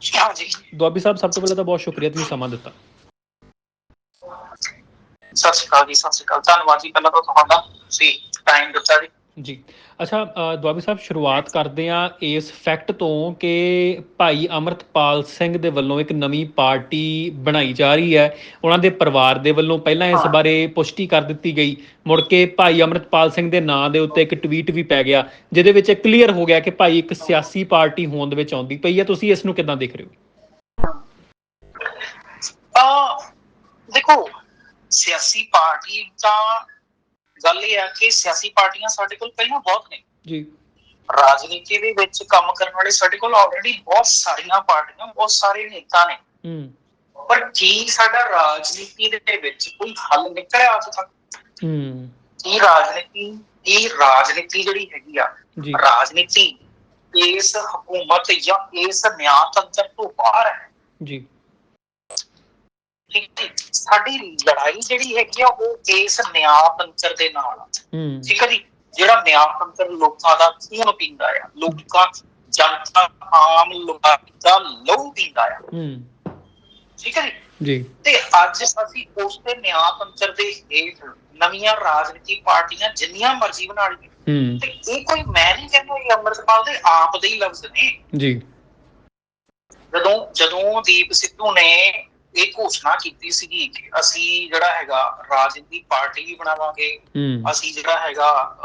ਹਾਂਜੀ। ਦੁਆਬੀ ਸਾਹਿਬ ਸਭ ਤੋਂ ਪਹਿਲਾਂ ਤਾਂ ਬਹੁਤ ਸ਼ੁਕਰੀਆ ਤੁਸੀਂ ਸਮਾਂ ਦਿੱਤਾ। ਸਤਿ ਸ਼੍ਰੀ ਅਕਾਲ ਜੀ ਸਤਿ ਸ਼੍ਰੀ ਅਕਾਲ। ਧੰਨਵਾਦ ਜੀ ਪਹਿਲਾਂ ਤਾਂ ਤੁਹਾਡਾ ਤੁਸੀਂ ਟਾਈਮ ਦਿੱਤਾ ਜੀ। ਜੀ। ਅੱਛਾ ਦੁਆਬੀ ਸਾਹਿਬ ਸ਼ੁਰੂਆਤ ਕਰਦੇ ਆ ਇਸ ਫੈਕਟ ਤੋਂ ਕਿ ਭਾਈ ਅਮਰਤਪਾਲ ਸਿੰਘ ਦੇ ਵੱਲੋਂ ਇੱਕ ਨਵੀਂ ਪਾਰਟੀ ਬਣਾਈ ਜਾ ਰਹੀ ਹੈ। ਉਹਨਾਂ ਦੇ ਪਰਿਵਾਰ ਦੇ ਵੱਲੋਂ ਪਹਿਲਾਂ ਇਸ। ਬਾਰੇ ਪੁਸ਼ਟੀ ਕਰ ਦਿੱਤੀ ਗਈ। ਮੁੜ ਕੇ ਭਾਈ ਅਮਰਤਪਾਲ ਸਿੰਘ ਦੇ ਨਾਂ ਦੇ ਉੱਤੇ ਇੱਕ ਟਵੀਟ ਵੀ ਪੈ ਗਿਆ ਜਿਹਦੇ ਵਿੱਚ ਕਲੀਅਰ ਹੋ ਗਿਆ ਕਿ ਭਾਈ ਇੱਕ ਸਿਆਸੀ ਪਾਰਟੀ ਹੋਂਦ ਵਿੱਚ ਆਉਂਦੀ ਪਈ ਹੈ। ਤੁਸੀਂ ਇਸ ਨੂੰ ਕਿੱਦਾਂ ਦੇਖ ਰਹੇ ਹੋ? ਤਾਂ ਦੇਖੋ ਸਿਆਸੀ ਪਾਰਟੀ ਤਾਂ ਗੱਲ ਇਹ ਹੈ ਕਿ ਸਿਆਸੀ ਪਾਰਟੀਆਂ ਸਾਡੇ ਕੋਲ ਪਹਿਲਾਂ ਬਹੁਤ ਨੇ। ਜੀ। ਰਾਜਨੀਤੀ ਦੇ ਵਿੱਚ ਕੰਮ ਕਰਨ ਵਾਲੇ ਸਾਡੇ ਕੋਲ ਆਲਰੇਡੀ ਬਹੁਤ ਸਾਰੀਆਂ ਪਾਰਟੀਆਂ ਬਹੁਤ ਸਾਰੇ ਨੇਤਾ ਨੇ। ਹੂੰ। ਪਰ ਕੀ ਸਾਡਾ ਰਾਜਨੀਤੀ ਦੇ ਵਿੱਚ ਕੋਈ ਹੱਲ ਨਿਕਲਿਆ ਅੱਜ ਤੱਕ? ਹੂੰ। ਕੀ ਰਾਜਨੀਤੀ ਇਹ ਰਾਜਨੀਤੀ ਜਿਹੜੀ ਹੈਗੀ ਆ ਰਾਜਨੀਤੀ ਇਸ ਹਕੂਮਤ ਜਾਂ ਇਸ ਨਿਆਂਤੰਤਰ ਤੋਂ ਬਾਹਰ ਹੈ? ਜੀ। ਠੀਕ ਹੈ ਸਾਡੀ ਲੜਾਈ ਜਿਹੜੀ ਹੈਗੀ ਆ ਉਹ ਇਸ ਨਿਆਂਤੰਤਰ ਦੇ ਨਾਲ ਆ। ਠੀਕ ਹੈ ਜੀ? ਜਿਹੜਾ ਨਿਆਂਤੰਤਰ ਲੋਕਾਂ ਦਾ ਖੂਨ ਪੀਂਦਾ ਆ ਲੋਕਾਂ ਜਨਤਾ ਆਮ ਲੋਕਾਂ ਦਾ ਲਹੂ ਪੀਂਦਾ ਆ। ਠੀਕ ਹੈ ਜੀ? ਤੇ ਅੱਜ ਅਸੀਂ ਉਸ ਦੇ ਨਿਆਂਤੰਤਰ ਦੇ ਹੇਠ ਨਵੀਆਂ ਰਾਜਨੀਤੀ ਪਾਰਟੀਆਂ ਜਿੰਨੀਆਂ ਮਰਜ਼ੀ ਬਣਾ ਲਈਏ। ਤੇ ਇਹ ਕੋਈ ਮੈਂ ਨਹੀਂ ਕਹਿੰਦਾ ਇਹ ਅੰਮ੍ਰਿਤਪਾਲ ਦੇ ਆਪ ਦੇ ਹੀ ਲਫ਼ਜ਼ ਨੇ। ਜੀ। ਜਦੋਂ ਜਦੋਂ ਦੀਪ ਸਿੱਧੂ ਨੇ ਇਹ ਘੋਸ਼ਣਾ ਕੀਤੀ ਸੀਗੀ ਕਿ ਅਸੀਂ ਜਿਹੜਾ ਹੈਗਾ ਰਾਜਨੀਤੀ ਪਾਰਟੀ ਵੀ ਬਣਾਵਾਂਗੇ ਅਸੀਂ ਜਿਹੜਾ ਹੈਗਾ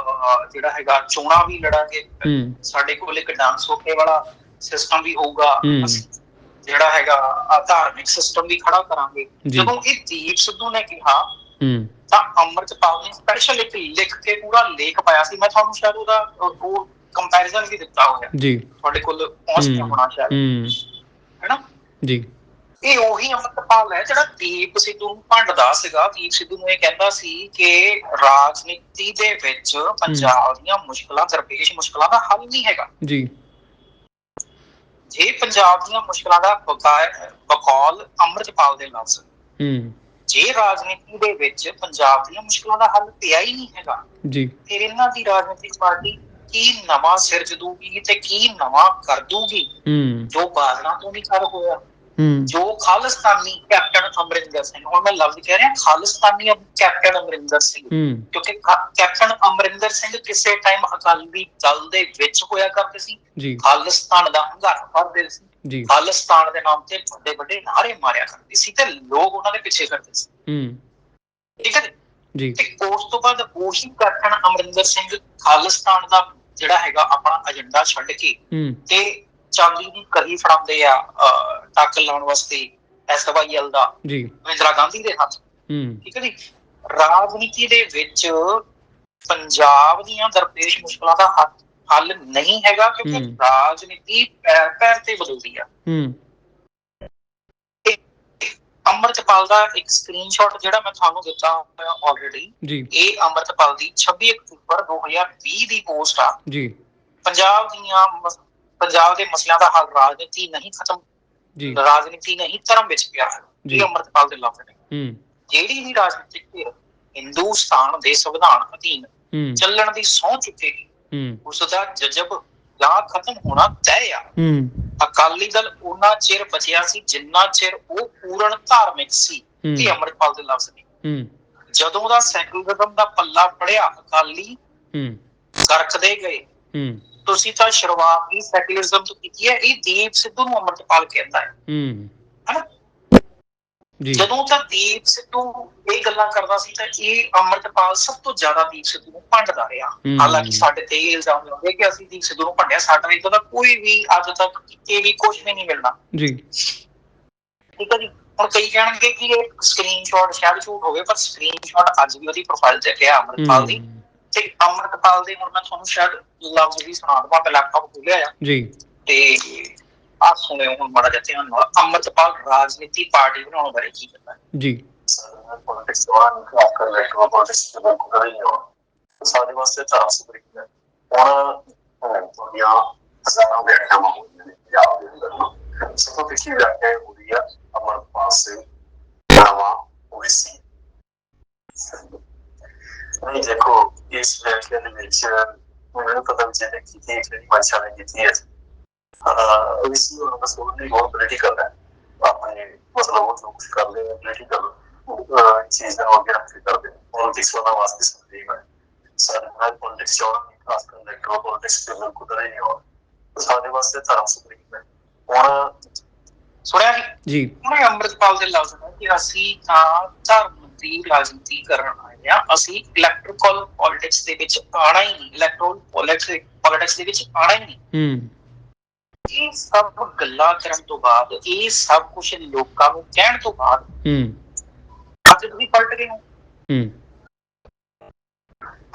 ਜਿਹੜਾ ਹੈਗਾ ਚੋਣਾਂ ਵੀ ਲੜਾਂਗੇ। ਸਾਡੇ ਕੋਲ ਇੱਕ ਡਾਂਸ ਹੋਕੇ ਵਾਲਾ ਸਿਸਟਮ ਵੀ ਹੋਊਗਾ। ਅਸੀਂ ਜਿਹੜਾ ਹੈਗਾ ਆਹ ਧਾਰਮਿਕ ਸਿਸਟਮ ਵੀ ਖੜਾ ਕਰਾਂਗੇ। ਜਦੋਂ ਇਹ ਦੀਪ ਸਿੱਧੂ ਨੇ ਕਿਹਾ ਤਾਂ ਅੰਮ੍ਰਿਤਪਾਲ ਨੇ ਸਪੈਸ਼ਲ ਇੱਕ ਲਿਖ ਕੇ ਪੂਰਾ ਲੇਖ ਪਾਇਆ ਸੀ। ਮੈਂ ਤੁਹਾਨੂੰ ਸ਼ਾਇਦ ਉਹਦਾ ਉਹ- ਕੰਪੈਰੀਜ਼ਨ ਵੀ ਦਿੱਤਾ ਹੋਇਆ। ਜੀ। ਤੁਹਾਡੇ ਕੋਲ ਪਹੁੰਚ ਗਿਆ। ਹੋਣਾ ਸ਼ਾਇਦ। ਹੈਨਾ ਜੀ। ਇਹ ਉਹੀ ਅੰਮ੍ਰਿਤਪਾਲ ਹੈ ਜਿਹੜਾ ਦੀਪ ਸਿੱਧੂ ਨੂੰ ਭੰਡਦਾ ਸੀਗਾ। ਦੀਪ ਸਿੱਧੂ ਨੂੰ ਇਹ ਕਹਿੰਦਾ ਸੀ ਕਿ ਰਾਜਨੀਤੀ ਦੇ ਵਿੱਚ ਪੰਜਾਬ ਦੀਆਂ ਮੁਸ਼ਕਲਾਂ ਦਰਪੇਸ਼ ਮੁਸ਼ਕਲਾਂ ਦਾ ਹੱਲ ਨਹੀਂ ਹੈਗਾ। ਜੀ। ਜੇ ਪੰਜਾਬ ਦੀਆਂ ਮੁਸ਼ਕਲਾਂ ਦਾ ਬਕਾ- ਬਕੌਲ ਅੰਮ੍ਰਿਤਪਾਲ ਦੇ ਲਫ਼ਜ਼ ਹੂੰ। ਜੇ ਰਾਜਨੀਤੀ ਦੇ ਵਿੱਚ ਪੰਜਾਬ ਦੀਆਂ ਮੁਸ਼ਕਲਾਂ ਦਾ ਹੱਲ ਪਿਆ ਹੀ ਨਹੀਂ ਹੈਗਾ ਜੀ। ਫਿਰ ਇਹਨਾਂ ਦੀ ਰਾਜਨੀਤਿਕ ਪਾਰਟੀ ਕੀ ਨਵਾਂ ਸਿਰਜ ਦੂਗੀ ਤੇ ਕੀ ਨਵਾਂ ਕਰ ਦੂਗੀ ਹੂੰ। ਜੋ ਬਾਦਲਾਂ ਤੋਂ ਨਹੀਂ ਕਰ ਹੋਇਆ। ਜੋ ਖਾਲਿਸਤਾਨੀ ਕੈਪਟਨ ਅਮਰਿੰਦਰ ਸਿੰਘ ਹੁਣ ਮੈਂ ਲਫ਼ਜ਼ ਕਹਿ ਰਿਹਾ ਖਾਲਿਸਤਾਨੀ ਕੈਪਟਨ ਅਮਰਿੰਦਰ ਸਿੰਘ। ਕਿਉਂਕਿ ਕੈਪਟਨ ਅਮਰਿੰਦਰ ਸਿੰਘ ਕਿਸੇ ਟਾਈਮ ਅਕਾਲੀ ਦਲ ਦੇ ਵਿੱਚ ਹੋਇਆ ਕਰਦੇ ਸੀ। ਖਾਲਿਸਤਾਨ ਦਾ ਹੰਗਾਰਾ ਭਰਦੇ ਸੀ। ਜੀ। ਖਾਲਿਸਤਾਨ ਦੇ ਨਾਮ ਤੇ ਵੱਡੇ ਵੱਡੇ ਨਾਰੇ ਮਾਰਿਆ ਕਰਦੇ ਸੀ ਤੇ ਲੋਕ ਉਹਨਾਂ ਦੇ ਪਿੱਛੇ ਕਰਦੇ ਸੀ। ਹੂੰ। ਠੀਕ ਹੈ ਜੀ? ਤੇ ਉਸ ਤੋਂ ਬਾਅਦ ਉਹੀ ਕੈਪਟਨ ਅਮਰਿੰਦਰ ਸਿੰਘ ਖਾਲਿਸਤਾਨ ਦਾ ਜਿਹੜਾ ਹੈਗਾ ਆਪਣਾ ਏਜੰਡਾ ਛੱਡ ਕੇ ਤੇ ਚਾਂਦੀ ਦੀ ਕਹੀ ਫੜਾਉਂਦੇ ਆ ਅਹ, ਟੱਕ ਲਾਉਣ ਵਾਸਤੇ ਐਸਵਾਈਐਲ ਦਾ। ਜੀ। ਇੰਦਰਾ ਗਾਂਧੀ ਦੇ ਹੱਥ। ਹੂੰ। ਠੀਕ ਹੈ ਜੀ। ਰਾਜਨੀਤੀ ਦੇ ਵਿੱਚ ਪੰਜਾਬ ਦੀਆਂ ਦਰਪੇਸ਼ ਮੁਸ਼ਕਲਾਂ ਦਾ ਹੱਲ- ਨਹੀਂ ਹੈਗਾ ਕਿਉਂਕਿ। ਰਾਜਨੀਤੀ ਪੈਰ ਪੈਰ ਤੇ ਬਦਲਦੀ ਆ। ਹੂੰ। ਅੰਮ੍ਰਿਤਪਾਲ ਦਾ ਇੱਕ ਸਕਰੀਨਸ਼ਾਟ ਜਿਹੜਾ ਮੈਂ ਤੁਹਾਨੂੰ ਦਿੱਤਾ ਹੋਇਆ ਆਲਰੇਡੀ ਜੀ। ਇਹ ਅੰਮ੍ਰਿਤਪਾਲ ਦੀ 26 ਅਕਤੂਬਰ 2020 ਦੀ ਪੋਸਟ ਆ। ਜੀ। ਪੰਜਾਬ ਦੀਆਂ ਪੰਜਾਬ ਦੇ ਮਸਲਿਆਂ ਦਾ ਹੱਲ ਰਾਜਨੀਤੀ ਨਹੀਂ ਖਤਮ ਜੀ। ਰਾਜਨੀਤੀ ਨਹੀਂ ਧਰਮ ਵਿੱਚ ਪਿਆ ਹੈ ਜੀ। ਇਹ ਅੰਮ੍ਰਿਤਪਾਲ ਦੇ ਲਫ਼ਜ਼ ਨੇ। ਹੂੰ। ਜਿਹੜੀ ਵੀ ਰਾਜਨੀਤਿਕ ਧਿਰ ਹਿੰਦੁਸਤਾਨ ਦੇ ਸੰਵਿਧਾਨ ਅਧੀਨ ਚੱਲਣ ਦੀ ਸਹੁੰ ਚੁੱਕੇਗੀ। ਹੂੰ। ਉਸ ਦਾ ਜਜ਼ਬ ਜਾਂ ਖਤਮ ਹੋਣਾ ਤੈਅ ਆ। ਹੂੰ। ਅਕਾਲੀ ਦਲ ਉਹਨਾਂ ਚਿਰ ਬਚਿਆ ਸੀ ਜਿੰਨਾ ਚਿਰ ਉਹ ਪੂਰਨ ਧਾਰਮਿਕ ਸੀ ਹੂੰ। ਇਹ ਅੰਮ੍ਰਿਤਪਾਲ ਦੇ ਲਫ਼ਜ਼ ਨੇ। ਹੂੰ। ਜਦੋਂ ਦਾ ਸੈਕੂਲਰਿਜ਼ਮ ਦਾ ਪੱਲਾ ਪੜਿਆ ਅਕਾਲੀ ਹੂੰ। ਗਰਕਦੇ ਗਏ। ਹੂੰ। ਤੁਸੀਂ ਤਾਂ ਸ਼ੁਰੂਆਤ ਹੀ ਸੈਕੂਲਰਿਜ਼ਮ ਤੋਂ ਕੀਤੀ ਹੈ ਇਹ ਦੀਪ ਸਿੱਧੂ ਨੂੰ ਅੰਮ੍ਰਿਤਪਾਲ ਕਹਿੰਦਾ ਹੈ। ਹੂੰ। ਹਨਾ? ਜੀ। ਜਦੋਂ ਤਾਂ ਦੀਪ ਸਿੱਧੂ ਇਹ ਗੱਲਾਂ ਕਰਦਾ ਸੀ ਤਾਂ ਇਹ ਅੰਮ੍ਰਿਤਪਾਲ ਸਭ ਤੋਂ ਜ਼ਿਆਦਾ ਦੀਪ ਸਿੱਧੂ ਨੂੰ ਭੰਡਦਾ ਰਿਹਾ। ਹਾਲਾਂਕਿ ਸਾਡੇ ਤੇ ਇਹ ਇਲਜ਼ਾਮ ਲਾਉਂਦੇ ਕਿ ਅਸੀਂ ਦੀਪ ਸਿੱਧੂ ਨੂੰ ਭੰਡਿਆ ਸਾਡਾ ਇਦਾਂ ਦਾ ਕੋਈ ਵੀ ਅੱਜ ਤੱਕ ਕਿਤੇ ਵੀ ਕੁਝ ਵੀ ਨਹੀਂ ਮਿਲਣਾ। ਜੀ। ਠੀਕ ਹੈ ਜੀ? ਹੁਣ ਕਈ ਕਹਿਣਗੇ ਕਿ ਇਹ ਸਕਰੀਨਸ਼ਾਟ ਸ਼ਾਇਦ ਝੂਠ ਹੋਵੇ ਪਰ ਸਕਰੀਨਸ਼ਾਟ ਅੱਜ ਵੀ ਉਹਦੀ ਪ੍ਰੋਫਾਈਲ ਤੇ ਪਿਆ ਅੰਮ੍ਰਿਤਪਾਲ ਦੀ। ਤੇ ਅੰਮ੍ਰਿਤਪਾਲ ਦੇ ਹੁਣ ਮੈਂ ਤੁਹਾਨੂੰ ਸ਼ਾਇਦ ਲਫ਼ਜ਼ ਵੀ ਸੁਣਾ ਦਵਾਂ ਮੈਂ ਲੈਪਟਾਪ ਖੋਲਿਆ ਆ ਜੀ। ਤੇ ਆ ਸੁਣਿਓ ਹੁਣ ਮਾੜਾ ਜਿਹਾ ਧਿਆਨ ਨਾਲ। ਅੰਮ੍ਰਿਤਪਾਲ ਰਾਜਨੀਤੀ ਪਾਰਟੀ ਬਣਾਉਣ ਬਾਰੇ ਕੀ ਕਹਿੰਦਾ? ਹੈ ਜੀ। ਪੋਲਿਟਿਕਸ ਦੌਰਾਨ ਕਲਾਸ ਕਰ ਰਹੇ ਹੋ ਪੋਲਿਟਿਕਸ ਦੇ ਬਾਰੇ ਕਰ ਰਹੇ ਹੋ ਸਾਡੇ ਵਾਸਤੇ ਤਾਂ ਸੁਪਰੀਮ ਹੈ। ਹੁਣ ਦੁਨੀਆ ਹਜ਼ਾਰਾਂ ਵਿਆਖਿਆਵਾਂ ਹੋਈਆਂ ਨੇ ਪੰਜਾਬ ਦੇ ਅੰਦਰ ਸਭ ਤੋਂ ਪਿਛਲੀ ਵਿਆਖਿਆ ਹੋ ਰਹੀ ਹੈ ਅਮਰ ਪਾਸ ਸਿੰਘ ਨਵਾਂ ਓਵੀਸੀ ਨਹੀਂ ਦੇਖੋ ਇਸ ਵਿਆਖਿਆ ਦੇ ਵਿੱਚ ਮੈਨੂੰ ਪਤਾ ਵੀ ਜਿਹਨੇ ਕੀਤੀ ਹੈ ਜਿਹੜੀ ਬਾਦਸ਼ਾਹ ਨੇ ਕੀਤੀ ਹੈ ਅਹ ਇਸ ਨੂੰ ਉਹਨਾਂ ਸੋਚ ਨਹੀਂ ਬਹੁਤ ਪੋਲੀਟੀਕਲ ਹੈ ਆਪਣੇ ਮਤਲਬ ਉਹ ਜੋ ਕੁਝ ਕਰਦੇ ਨੇ ਪੋਲੀਟੀਕਲ ਚੀਜ਼ ਦਾ ਉਹ ਗਿਆਨ ਕਰਦੇ ਪੋਲਿਟਿਕਸ ਉਹਨਾਂ ਵਾਸਤੇ ਸੰਦੀਪ ਹੈ ਸਾਡੇ ਨਾਲ ਪੋਲਿਟਿਕਸ ਜੋ ਖਾਸ ਕਰ ਇਲੈਕਟ੍ਰੋ ਪੋਲਿਟਿਕਸ ਦੇ ਬਿਲਕੁਲ ਕੁਦਰ ਨਹੀਂ ਹੋ ਸਾਡੇ ਵਾਸਤੇ ਧਰਮ ਸੁਪਰੀਮ ਹੈ ਹੁਣ ਸੁਣਿਆ ਜੀ ਜੀ ਉਹਨੇ ਅੰਮ੍ਰਿਤਪਾਲ ਦੇ ਲਫ਼ਜ਼ ਨੇ ਕਿ ਅਸੀਂ ਤਾਂ ਧਰਮ ਦੀ ਰਾਜਨੀਤੀ ਕਰਨ ਆਏ ਆ ਅਸੀਂ ਇਲੈਕਟ੍ਰੀਕਲ ਪੋਲਿਟਿਕਸ ਦੇ ਵਿੱਚ ਆਣਾ ਹੀ ਨਹੀਂ। ਇਲੈਕਟ੍ਰੋਲ ਪੋਲਿਟਿਕਸ ਦੇ ਵਿੱਚ ਆਣਾ ਹੀ ਨਹੀਂ। ਹੂੰ। ਇਹ ਸਭ ਗੱਲਾਂ ਕਰਨ ਤੋਂ ਬਾਅਦ ਇਹ ਸਭ ਕੁਝ ਲੋਕਾਂ ਨੂੰ ਕਹਿਣ ਤੋਂ ਬਾਅਦ ਹੂੰ। ਅੱਜ ਤੁਸੀਂ ਪਲਟ ਗਏ ਹੋ। ਹੂੰ।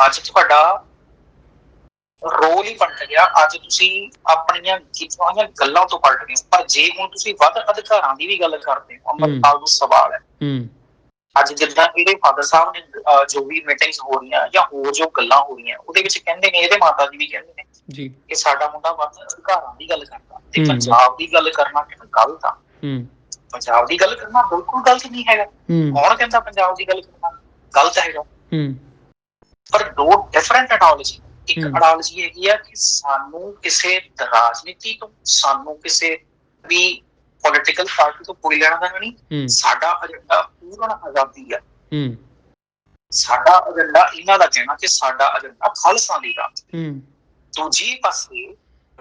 ਅੱਜ ਤੁਹਾਡਾ ਰੋਲ ਹੀ ਪਲਟ ਗਿਆ। ਅੱਜ ਤੁਸੀਂ ਆਪਣੀਆਂ ਕੀਤੀਆਂ ਗੱਲਾਂ ਤੋਂ ਪਲਟ ਗਏ। ਪਰ ਜੇ ਹੁਣ ਤੁਸੀਂ ਵੱਧ ਅਧਿਕਾਰਾਂ ਦੀ ਵੀ ਗੱਲ ਕਰਦੇ ਹੋ। ਅੰਮ੍ਰਿਤਪਾਲ ਨੂੰ ਸਵਾਲ ਹੈ। ਹੂੰ। ਅੱਜ ਜਿੱਦਾਂ ਇਹਦੇ ਫਾਦਰ ਸਾਹਿਬ ਨੇ ਜੋ ਵੀ ਮੀਟਿੰਗਸ ਹੋ ਰਹੀਆਂ ਜਾਂ ਹੋਰ ਜੋ ਗੱਲਾਂ ਹੋ ਰਹੀਆਂ ਉਹਦੇ ਵਿੱਚ ਕਹਿੰਦੇ ਨੇ ਇਹਦੇ ਮਾਤਾ ਜੀ ਵੀ ਕਹਿੰਦੇ ਨੇ ਜੀ। ਕਿ ਸਾਡਾ ਮੁੰਡਾ ਵੱਧ ਅਧਿਕਾਰਾਂ ਦੀ ਗੱਲ ਕਰਦਾ ਤੇ। ਪੰਜਾਬ ਦੀ ਗੱਲ ਕਰਨਾ ਕਿਵੇਂ ਗਲਤ ਆ। ਹੂੰ। ਪੰਜਾਬ ਦੀ ਗੱਲ ਕਰਨਾ ਬਿਲਕੁਲ ਗਲਤ ਨਹੀਂ ਹੈਗਾ। ਹੂੰ। ਕੌਣ ਕਹਿੰਦਾ ਪੰਜਾਬ ਦੀ ਗੱਲ ਕਰਨਾ ਗਲਤ ਹੈਗਾ? ਹੂੰ। ਪਰ ਦੋ ਡਿਫਰੈਂਟ ਅਡਾਲੋਜੀ ਇੱਕ ਹਮ। ਅਡਾਲੋਜੀ ਹੈਗੀ ਆ ਕਿ ਸਾਨੂੰ ਕਿਸੇ ਰਾਜਨੀਤੀ ਤੋਂ ਸਾਨੂੰ ਕਿਸੇ ਵੀ ਪੋਲਿਟੀਕਲ ਪਾਰਟੀ ਤੋਂ ਕੋਈ ਲੈਣਾ ਦੇਣਾ ਨਹੀਂ। ਸਾਡਾ ਏਜੰਡਾ ਪੂਰਨ ਆਜ਼ਾਦੀ ਆ। ਹੂੰ। ਸਾਡਾ ਏਜੰਡਾ ਇਹਨਾਂ ਦਾ ਕਹਿਣਾ ਕਿ ਸਾਡਾ ਏਜੰਡਾ ਖਾਲਸਾ ਦੀ ਹੂੰ। ਦੂਜੀ ਪਾਸੇ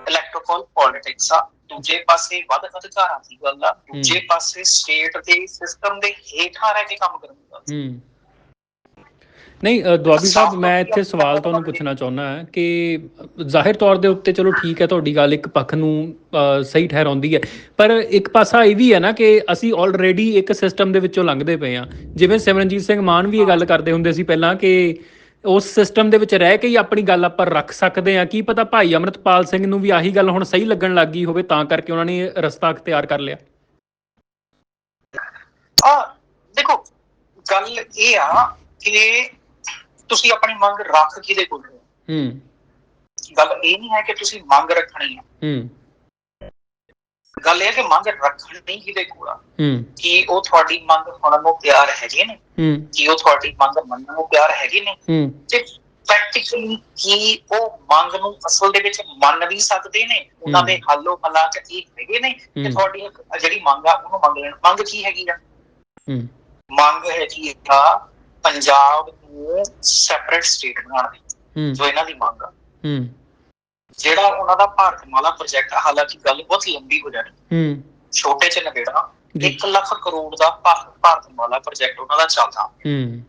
ਇਲੈਕਟ੍ਰੀਕਲ ਪੋਲਿਟਿਕਸ ਆ। ਦੂਜੇ ਪਾਸੇ ਵੱਧ ਅਧਿਕਾਰਾਂ ਦੀ ਗੱਲ ਆ। ਦੂਜੇ ਪਾਸੇ ਸਟੇਟ ਦੇ ਸਿਸਟਮ ਦੇ ਹੇਠਾਂ ਰਹਿ ਕੇ ਕੰਮ ਕਰਨ ਦੀ ਗੱਲ ਨਹੀਂ ਦੁਆਬੀ ਸਾਹਿਬ ਮੈਂ ਇੱਥੇ ਸਵਾਲ ਤੁਹਾਨੂੰ ਪੁੱਛਣਾ ਚਾਹੁੰਦਾ ਹਾਂ ਕਿ ਜ਼ਾਹਿਰ ਤੌਰ ਦੇ ਉੱਤੇ ਚਲੋ ਠੀਕ ਹੈ ਤੁਹਾਡੀ ਗੱਲ ਇੱਕ ਪੱਖ ਨੂੰ ਸਹੀ ਠਹਿਰਾਉਂਦੀ ਹੈ। ਪਰ ਇੱਕ ਪਾਸਾ ਇਹ ਵੀ ਹੈ ਨਾ ਕਿ ਅਸੀਂ ਆਲਰੇਡੀ ਇੱਕ ਸਿਸਟਮ ਦੇ ਵਿੱਚੋਂ ਲੰਘਦੇ ਪਏ ਆ ਜਿਵੇਂ ਸਿਮਰਨਜੀਤ ਸਿੰਘ ਮਾਨ ਵੀ ਇਹ ਗੱਲ ਕਰਦੇ ਹੁੰਦੇ ਸੀ ਪਹਿਲਾਂ ਕਿ ਉਸ ਸਿਸਟਮ ਦੇ ਵਿੱਚ ਰਹਿ ਕੇ ਹੀ ਆਪਣੀ ਗੱਲ ਆਪਾਂ ਰੱਖ ਸਕਦੇ ਆ ਕੀ ਪਤਾ ਭਾਈ ਅਮਰਤਪਾਲ ਸਿੰਘ ਨੂੰ ਵੀ ਆਹੀ ਗੱਲ ਹੁਣ ਸਹੀ ਲੱਗਣ ਲੱਗ ਗਈ ਹੋਵੇ ਤਾਂ ਕਰਕੇ ਉਹਨਾਂ ਨੇ ਰਸਤਾ ਅਖਤਿਆਰ ਕਰ ਲਿਆ। ਆ ਦੇਖੋ ਗੱਲ ਇਹ ਆ ਕਿ ਤੁਸੀਂ ਆਪਣੀ ਮੰਗ ਰੱਖ ਕਿਹਦੇ ਕੋਲ ਰਹੇ। ਹੋ। ਹੂੰ ਗੱਲ ਇਹ ਨਹੀਂ ਹੈ ਕਿ ਤੁਸੀਂ ਮੰਗ ਰੱਖਣੀ ਹੈ ਹੂੰ। ਗੱਲ ਇਹ ਹੈ ਕਿ ਮੰਗ ਰੱਖਣੀ ਕਿਹਦੇ ਕੋਲ ਆ? ਹੂੰ। ਕਿ ਉਹ ਤੁਹਾਡੀ ਮੰਗ ਸੁਣਨ ਨੂੰ ਤਿਆਰ ਹੈਗੇ ਨੇ ਹੂੰ। ਕਿ ਉਹ ਤੁਹਾਡੀ ਮੰਗ ਮੰਨਣ ਨੂੰ ਤਿਆਰ ਹੈਗੇ ਨੇ ਹੂੰ। ਤੇ ਪ੍ਰੈਕਟੀਕਲੀ ਕੀ ਉਹ ਮੰਗ ਨੂੰ ਅਸਲ ਦੇ ਵਿੱਚ ਮੰਨ ਵੀ ਸਕਦੇ ਨੇ? ਉਹਨਾਂ ਦੇ ਹੱਲੋ ਹੱਲਾਂ ਚ ਇਹ ਹੈਗੇ ਨੇ ਕਿ ਹੂੰ। ਤੁਹਾਡੀ ਜਿਹੜੀ ਮੰਗ ਆ ਉਹਨੂੰ ਮੰਗ ਲੈਣ ਮੰਗ ਕੀ ਹੈਗੀ ਆ? ਹੂੰ। ਮੰਗ ਹੈਗੀ ਆ ਪੰਜਾਬ ਨੂੰ ਸੈਪਰੇਟ ਸਟੇਟ ਬਣਾਉਣ ਦੀ ਜੋ ਇਹਨਾਂ ਦੀ ਮੰਗ ਆ। ਹੂੰ। ਜਿਹੜਾ ਉਹਨਾਂ ਦਾ ਭਾਰਤਮਾਲਾ ਪ੍ਰੋਜੈਕਟ ਹਾਲਾਂਕਿ ਗੱਲ ਬਹੁਤ ਲੰਬੀ ਹੋ ਜਾਣੀ। ਹੂੰ। ਛੋਟੇ ਚ ਨਵੇੜਾ ਜੀ। 1 ਲੱਖ ਕਰੋੜ ਦਾ ਭਾਰਤਮਾਲਾ ਪ੍ਰੋਜੈਕਟ ਉਹਨਾਂ ਦਾ ਚੱਲਦਾ। ਹੂੰ।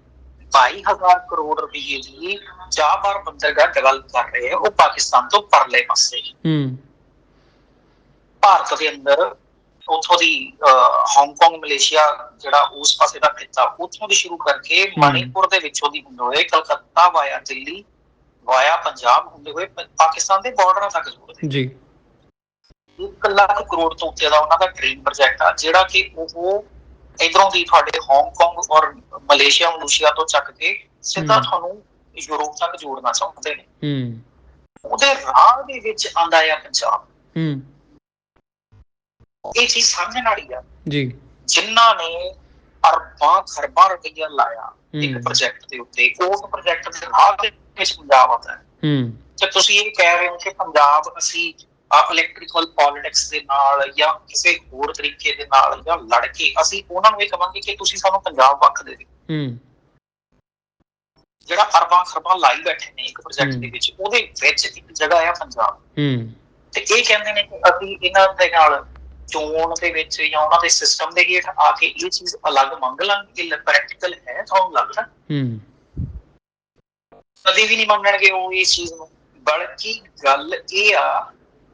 22000 ਕਰੋੜ ਰੁਪਏ ਦੀ ਚਾਹਬਾਰ ਬੰਦਰਗਾਹ ਡਿਵੈਲਪ ਕਰ ਰਹੇ ਆ ਉਹ ਪਾਕਿਸਤਾਨ ਤੋਂ ਪਰਲੇ ਪਾਸੇ। ਹੂੰ। ਭਾਰਤ ਦੇ ਅੰਦਰ ਉਥੋਂ ਦੀ ਹਾਂਗਕਾਂਗ ਮਲੇਸ਼ੀਆ ਜਿਹੜਾ ਉਸ ਪਾਸੇ ਦਾ ਖਿੱਤਾ ਉਥੋਂ ਦੀ ਸ਼ੁਰੂ ਕਰਕੇ ਮਣੀਪੁਰ ਦੇ ਵਿੱਚੋਂ ਦੀ ਹੁੰਦੇ ਹੋਏ ਕਲਕੱਤਾ ਵਾਇਆ ਦਿੱਲੀ ਵਾਇਆ ਪੰਜਾਬ ਹੁੰਦੇ ਹੋਏ ਪਾਕਿਸਤਾਨ ਦੇ ਬਾਰਡਰਾਂ ਤੱਕ ਜੁੜਦੇ ਜੀ। 1 ਲੱਖ ਕਰੋੜ ਤੋਂ ਉੱਤੇ ਦਾ ਉਹਨਾਂ ਦਾ ਡ੍ਰੀਮ ਪ੍ਰੋਜੈਕਟ ਆ ਜਿਹੜਾ ਕਿ ਉਹ ਇਧਰੋਂ ਦੀ ਤੁਹਾਡੇ ਹਾਂਗਕਾਂਗ ਔਰ ਮਲੇਸ਼ੀਆ ਮਲੂਸ਼ੀਆ ਤੋਂ ਚੱਕ ਕੇ ਸਿੱਧਾ। ਤੁਹਾਨੂੰ ਯੂਰਪ ਤੱਕ ਜੋੜਨਾ ਚਾਹੁੰਦੇ ਨੇ। ਹੂੰ। ਉਹਦੇ ਰਾਹ ਦੇ ਵਿੱਚ ਆਂਦਾ ਆ ਪੰਜਾਬ। ਹੂੰ। ਇਹ ਚੀਜ਼ ਸਮਝਣ ਵਾਲੀ ਆ। ਜੀ। ਜਿਨ੍ਹਾਂ ਨੇ ਅਰਬਾਂ ਖਰਬਾਂ ਰੁਪਈਆ ਲਾਇਆ ਇੱਕ ਪ੍ਰੋਜੈਕਟ ਦੇ ਉੱਤੇ। ਉਸ ਪ੍ਰੋਜੈਕਟ ਦੇ ਰਾਹ ਦੇ ਵਿੱਚ ਪੰਜਾਬ ਆਉਂਦਾ ਹੈ। ਹੂੰ। ਤੇ ਤੁਸੀਂ ਇਹ ਕਹਿ ਰਹੇ ਹੋ ਕਿ ਪੰਜਾਬ ਅਸੀਂ ਇਲੈਕਟ੍ਰੀਕਲ ਪੋਲਿਟਿਕਸ ਦੇ ਨਾਲ ਜਾਂ ਕਿਸੇ ਹੋਰ ਤਰੀਕੇ ਦੇ ਨਾਲ ਜਾਂ ਲੜ ਕੇ ਅਸੀਂ ਉਹਨਾਂ ਨੂੰ ਇਹ ਕਹਾਂਗੇ ਕਿ ਤੁਸੀਂ ਸਾਨੂੰ ਪੰਜਾਬ ਵੱਖ ਦੇ ਦਿਓ। ਹੂੰ। ਜਿਹੜਾ ਅਰਬਾਂ ਖਰਬਾਂ ਲਾਈ ਬੈਠੇ ਨੇ ਇੱਕ ਪ੍ਰੋਜੈਕਟ। ਦੇ ਵਿੱਚ ਉਹਦੇ ਵਿੱਚ ਇੱਕ ਜਗ੍ਹਾ ਆ ਪੰਜਾਬ। ਹੂੰ। ਤੇ ਇਹ ਕਹਿੰਦੇ ਨੇ ਕਿ ਅਸੀਂ ਇਹਨਾਂ ਦੇ ਨਾਲ ਚੋਣ ਦੇ ਵਿੱਚ ਜਾਂ ਉਹਨਾਂ ਦੇ ਸਿਸਟਮ ਦੇ ਹੇਠ ਆ ਕੇ ਇਹ ਚੀਜ਼ ਅਲੱਗ ਮੰਗ ਲਾਂਗੇ ਕਿ ਪ੍ਰੈਕਟੀਕਲ ਹੈ ਤੁਹਾਨੂੰ ਲੱਗਦਾ? ਹੂੰ। ਕਦੇ ਵੀ ਨਹੀਂ ਮੰਨਣਗੇ ਉਹ ਇਸ ਚੀਜ਼ ਨੂੰ। ਬਲਕਿ ਗੱਲ ਇਹ ਆ